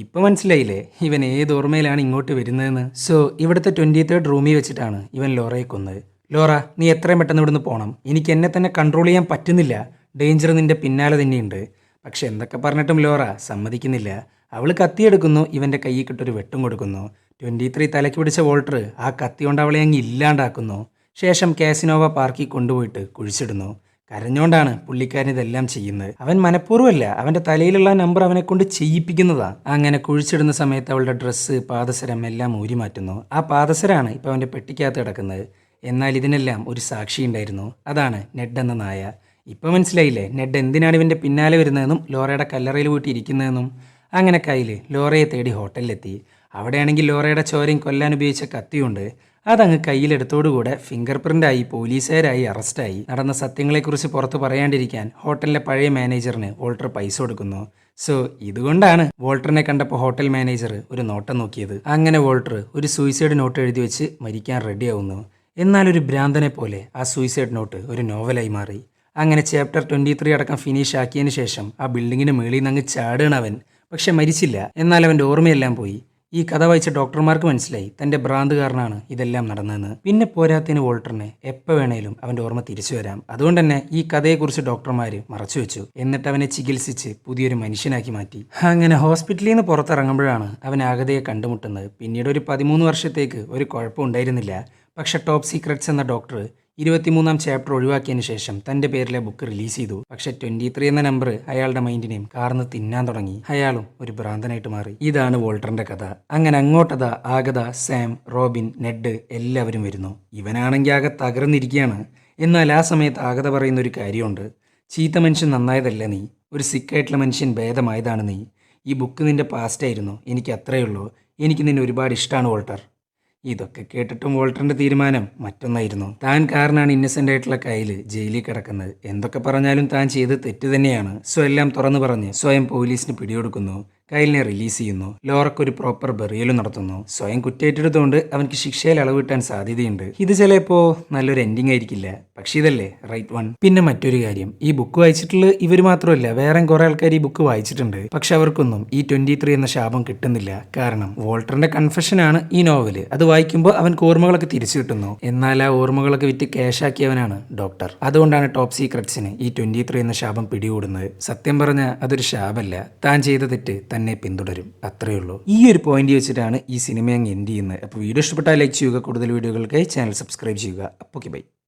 ഇപ്പൊ മനസ്സിലായില്ലേ? ഇവൻ ഏത് ഓർമ്മയിലാണ് ഇങ്ങോട്ട് വരുന്നതെന്ന്? സോ ഇവിടുത്തെ ട്വന്റി തേർഡ് റൂമിൽ വെച്ചിട്ടാണ് ഇവൻ ലോറയെ കൊന്നത്. ലോറ നീ എത്രയും പെട്ടെന്ന് ഇവിടുന്ന് പോകണം എനിക്ക് എന്നെ തന്നെ കൺട്രോൾ ചെയ്യാൻ പറ്റുന്നില്ല. ഡേഞ്ചർ നിന്റെ പിന്നാലെ തന്നെയുണ്ട്. പക്ഷെ എന്തൊക്കെ പറഞ്ഞിട്ടും ലോറ സമ്മതിക്കുന്നില്ല. അവൾ കത്തിയെടുക്കുന്നു ഇവന്റെ കയ്യിൽ കിട്ടൊരു വെട്ടും കൊടുക്കുന്നു. ട്വന്റി ത്രീ തലയ്ക്ക് പിടിച്ച വോൾട്ടർ ആ കത്തി കൊണ്ട് അവളെ അങ്ങ് ഇല്ലാണ്ടാക്കുന്നു. ശേഷം കാസിനോവ പാർക്കിൽ കൊണ്ടുപോയിട്ട് കുഴിച്ചിടുന്നു. കരഞ്ഞോണ്ടാണ് പുള്ളിക്കാരൻ ഇതെല്ലാം ചെയ്യുന്നത്. അവൻ മനഃപൂർവമല്ല അവന്റെ തലയിലുള്ള നമ്പർ അവനെ കൊണ്ട് ചെയ്യിപ്പിക്കുന്നതാ. അങ്ങനെ കുഴിച്ചിടുന്ന സമയത്ത് അവളുടെ ഡ്രസ്സ് പാദസരം എല്ലാം ഊരി മാറ്റുന്നു. ആ പാദസരാണ് ഇപ്പോൾ അവന്റെ പെട്ടിക്കകത്ത് കിടക്കുന്നത്. എന്നാൽ ഇതിനെല്ലാം ഒരു സാക്ഷി ഉണ്ടായിരുന്നു. അതാണ് നെഡ് എന്ന നായ. ഇപ്പൊ മനസ്സിലായില്ലേ നെഡ് എന്തിനാണ് ഇവന്റെ പിന്നാലെ വരുന്നതെന്നും ലോറയുടെ കല്ലറയിൽ പോയിട്ട് ഇരിക്കുന്നതെന്നും? അങ്ങനെ കയ്യിൽ ലോറയെ തേടി ഹോട്ടലിലെത്തി. അവിടെയാണെങ്കിൽ ലോറയുടെ ചോരയും കൊല്ലാൻ ഉപയോഗിച്ച കത്തിയുണ്ട്. അതങ്ങ് കയ്യിലെടുത്തോടുകൂടെ ഫിംഗർ പ്രിന്റായി പോലീസുകാരായി അറസ്റ്റായി നടന്ന സത്യങ്ങളെക്കുറിച്ച് പുറത്തു പറയാണ്ടിരിക്കാൻ ഹോട്ടലിലെ പഴയ മാനേജറിന് വോൾട്ടർ പൈസ കൊടുക്കുന്നു. സോ ഇതുകൊണ്ടാണ് വോൾട്ടറിനെ കണ്ടപ്പോൾ ഹോട്ടൽ മാനേജർ ഒരു നോട്ടം നോക്കിയത്. അങ്ങനെ വോൾട്ടർ ഒരു സൂയിസൈഡ് നോട്ട് എഴുതി വെച്ച് മരിക്കാൻ റെഡിയാവുന്നു എന്നാൽ ഒരു ഭ്രാന്തനെ പോലെ ആ സൂയിസൈഡ് നോട്ട് ഒരു നോവലായി മാറി. അങ്ങനെ ചാപ്റ്റർ ട്വന്റി ത്രീ അടക്കം ഫിനിഷ് ആക്കിയതിന് ശേഷം ആ ബിൽഡിങ്ങിന് മേളിൽ നിന്ന് അങ്ങ് ചാടുകയാണ് അവൻ. പക്ഷെ മരിച്ചില്ല. എന്നാൽ അവന്റെ ഓർമ്മയെല്ലാം പോയി. ഈ കഥ വായിച്ച ഡോക്ടർമാർക്ക് മനസ്സിലായി. തന്റെ ഭ്രാന്ത് കാരണമാണ് ഇതെല്ലാം നടന്നതെന്ന്. പിന്നെ പോരാത്തിന് വോൾട്ടറിന് എപ്പോൾ വേണേലും അവന്റെ ഓർമ്മ തിരിച്ചു വരാം. അതുകൊണ്ട് തന്നെ ഈ കഥയെക്കുറിച്ച് ഡോക്ടർമാര് മറച്ചു വെച്ചു. എന്നിട്ട് അവനെ ചികിത്സിച്ച് പുതിയൊരു മനുഷ്യനാക്കി മാറ്റി. അങ്ങനെ ഹോസ്പിറ്റലിൽ നിന്ന് പുറത്തിറങ്ങുമ്പോഴാണ് അവൻ ആഗതയെ കണ്ടുമുട്ടുന്നത്. പിന്നീട് ഒരു പതിമൂന്ന് വർഷത്തേക്ക് ഒരു കുഴപ്പം ഉണ്ടായിരുന്നില്ല. പക്ഷെ ടോപ്പ് സീക്രറ്റ്സ് എന്ന ഡോക്ടർ ഇരുപത്തിമൂന്നാം ചാപ്റ്റർ ഒഴിവാക്കിയതിന് ശേഷം തന്റെ പേരിലെ ബുക്ക് റിലീസ് ചെയ്തു. പക്ഷെ ട്വന്റി ത്രീ എന്ന നമ്പർ അയാളുടെ മൈൻഡിനെയും കാർന്ന് തിന്നാൻ തുടങ്ങി. അയാളും ഒരു ഭ്രാന്തനായിട്ട് മാറി. ഇതാണ് വോൾട്ടറിന്റെ കഥ. അങ്ങനെ അങ്ങോട്ടതാ ആഗത സാം റോബിൻ നെഡ് എല്ലാവരും വരുന്നു. ഇവനാണെങ്കിൽ ആകെ തകർന്നിരിക്കുകയാണ്. എന്നാൽ ആ സമയത്ത് ആഗത പറയുന്ന ഒരു കാര്യമുണ്ട്. ചീത്ത മനുഷ്യൻ നന്നായതല്ല നീ? ഒരു സിക്കായിട്ടുള്ള മനുഷ്യൻ ഭേദമായതാണ് നീ. ഈ ബുക്ക് നിന്റെ പാസ്റ്റായിരുന്നു എനിക്ക് അത്രയേ ഉള്ളൂ. എനിക്ക് നിന്നെ ഒരുപാട് ഇഷ്ടമാണ് വോൾട്ടർ. ഇതൊക്കെ കേട്ടിട്ടും വോൾട്ടറിന്റെ തീരുമാനം മറ്റൊന്നായിരുന്നു. താൻ കാരണമാണ് ഇന്നസെന്റ് ആയിട്ടുള്ള കയ്യിൽ ജയിലിൽ കിടക്കുന്നത്. എന്തൊക്കെ പറഞ്ഞാലും താൻ ചെയ്ത് തെറ്റ് തന്നെയാണ്. സോ എല്ലാം തുറന്നു പറഞ്ഞ് സ്വയം പോലീസിന് പിടികൊടുക്കുന്നു. കൈലിനെ റിലീസ് ചെയ്യുന്നു. ലോറക്ക് ഒരു പ്രോപ്പർ ബെറിയലും നടത്തുന്നു. സ്വയം കുറ്റേറ്റെടുത്തുകൊണ്ട് അവൻക്ക് ശിക്ഷയിൽ ഇളവ് കിട്ടാൻ സാധ്യതയുണ്ട്. ഇത് ചിലപ്പോ നല്ലൊരു എൻഡിങ് ആയിരിക്കില്ല. പക്ഷേ ഇതല്ലേ? റൈറ്റ് വൺ പിന്നെ മറ്റൊരു കാര്യം. ഈ ബുക്ക് വായിച്ചിട്ടുള്ള ഇവർ മാത്രമല്ല വേറെ കുറെ ആൾക്കാർ ഈ ബുക്ക് വായിച്ചിട്ടുണ്ട്. പക്ഷെ അവർക്കൊന്നും ഈ ട്വന്റി ത്രീ എന്ന ശാപം കിട്ടുന്നില്ല. കാരണം വോൾട്ടറിന്റെ ആണ് ഈ നോവൽ അത് വായിക്കുമ്പോൾ അവൻക്ക് ഓർമ്മകളൊക്കെ തിരിച്ചു കിട്ടുന്നു. എന്നാൽ ആ ഓർമ്മകളൊക്കെ വിറ്റ് ക്യാഷാക്കിയവനാണ് ഡോക്ടർ അതുകൊണ്ടാണ് ടോപ്പ് സീക്രട്സിന് ഈ ട്വന്റി ത്രീ എന്ന ശാപം പിടികൂടുന്നത്. സത്യം പറഞ്ഞ അതൊരു ശാപമല്ല താൻ ചെയ്ത തെറ്റ് തന്നെ പിന്തുടരും. അത്രയേ ഉള്ളൂ. ഈ ഒരു പോയിന്റ് വെച്ചിട്ടാണ് ഈ സിനിമ അങ്ങ് എൻഡ് ചെയ്യുന്നത്. അപ്പോൾ വീഡിയോ ഇഷ്ടപ്പെട്ടാൽ ലൈക്ക് ചെയ്യുക. കൂടുതൽ വീഡിയോകൾക്കായി ചാനൽ സബ്സ്ക്രൈബ് ചെയ്യുക. അപ്പോൾ ബൈ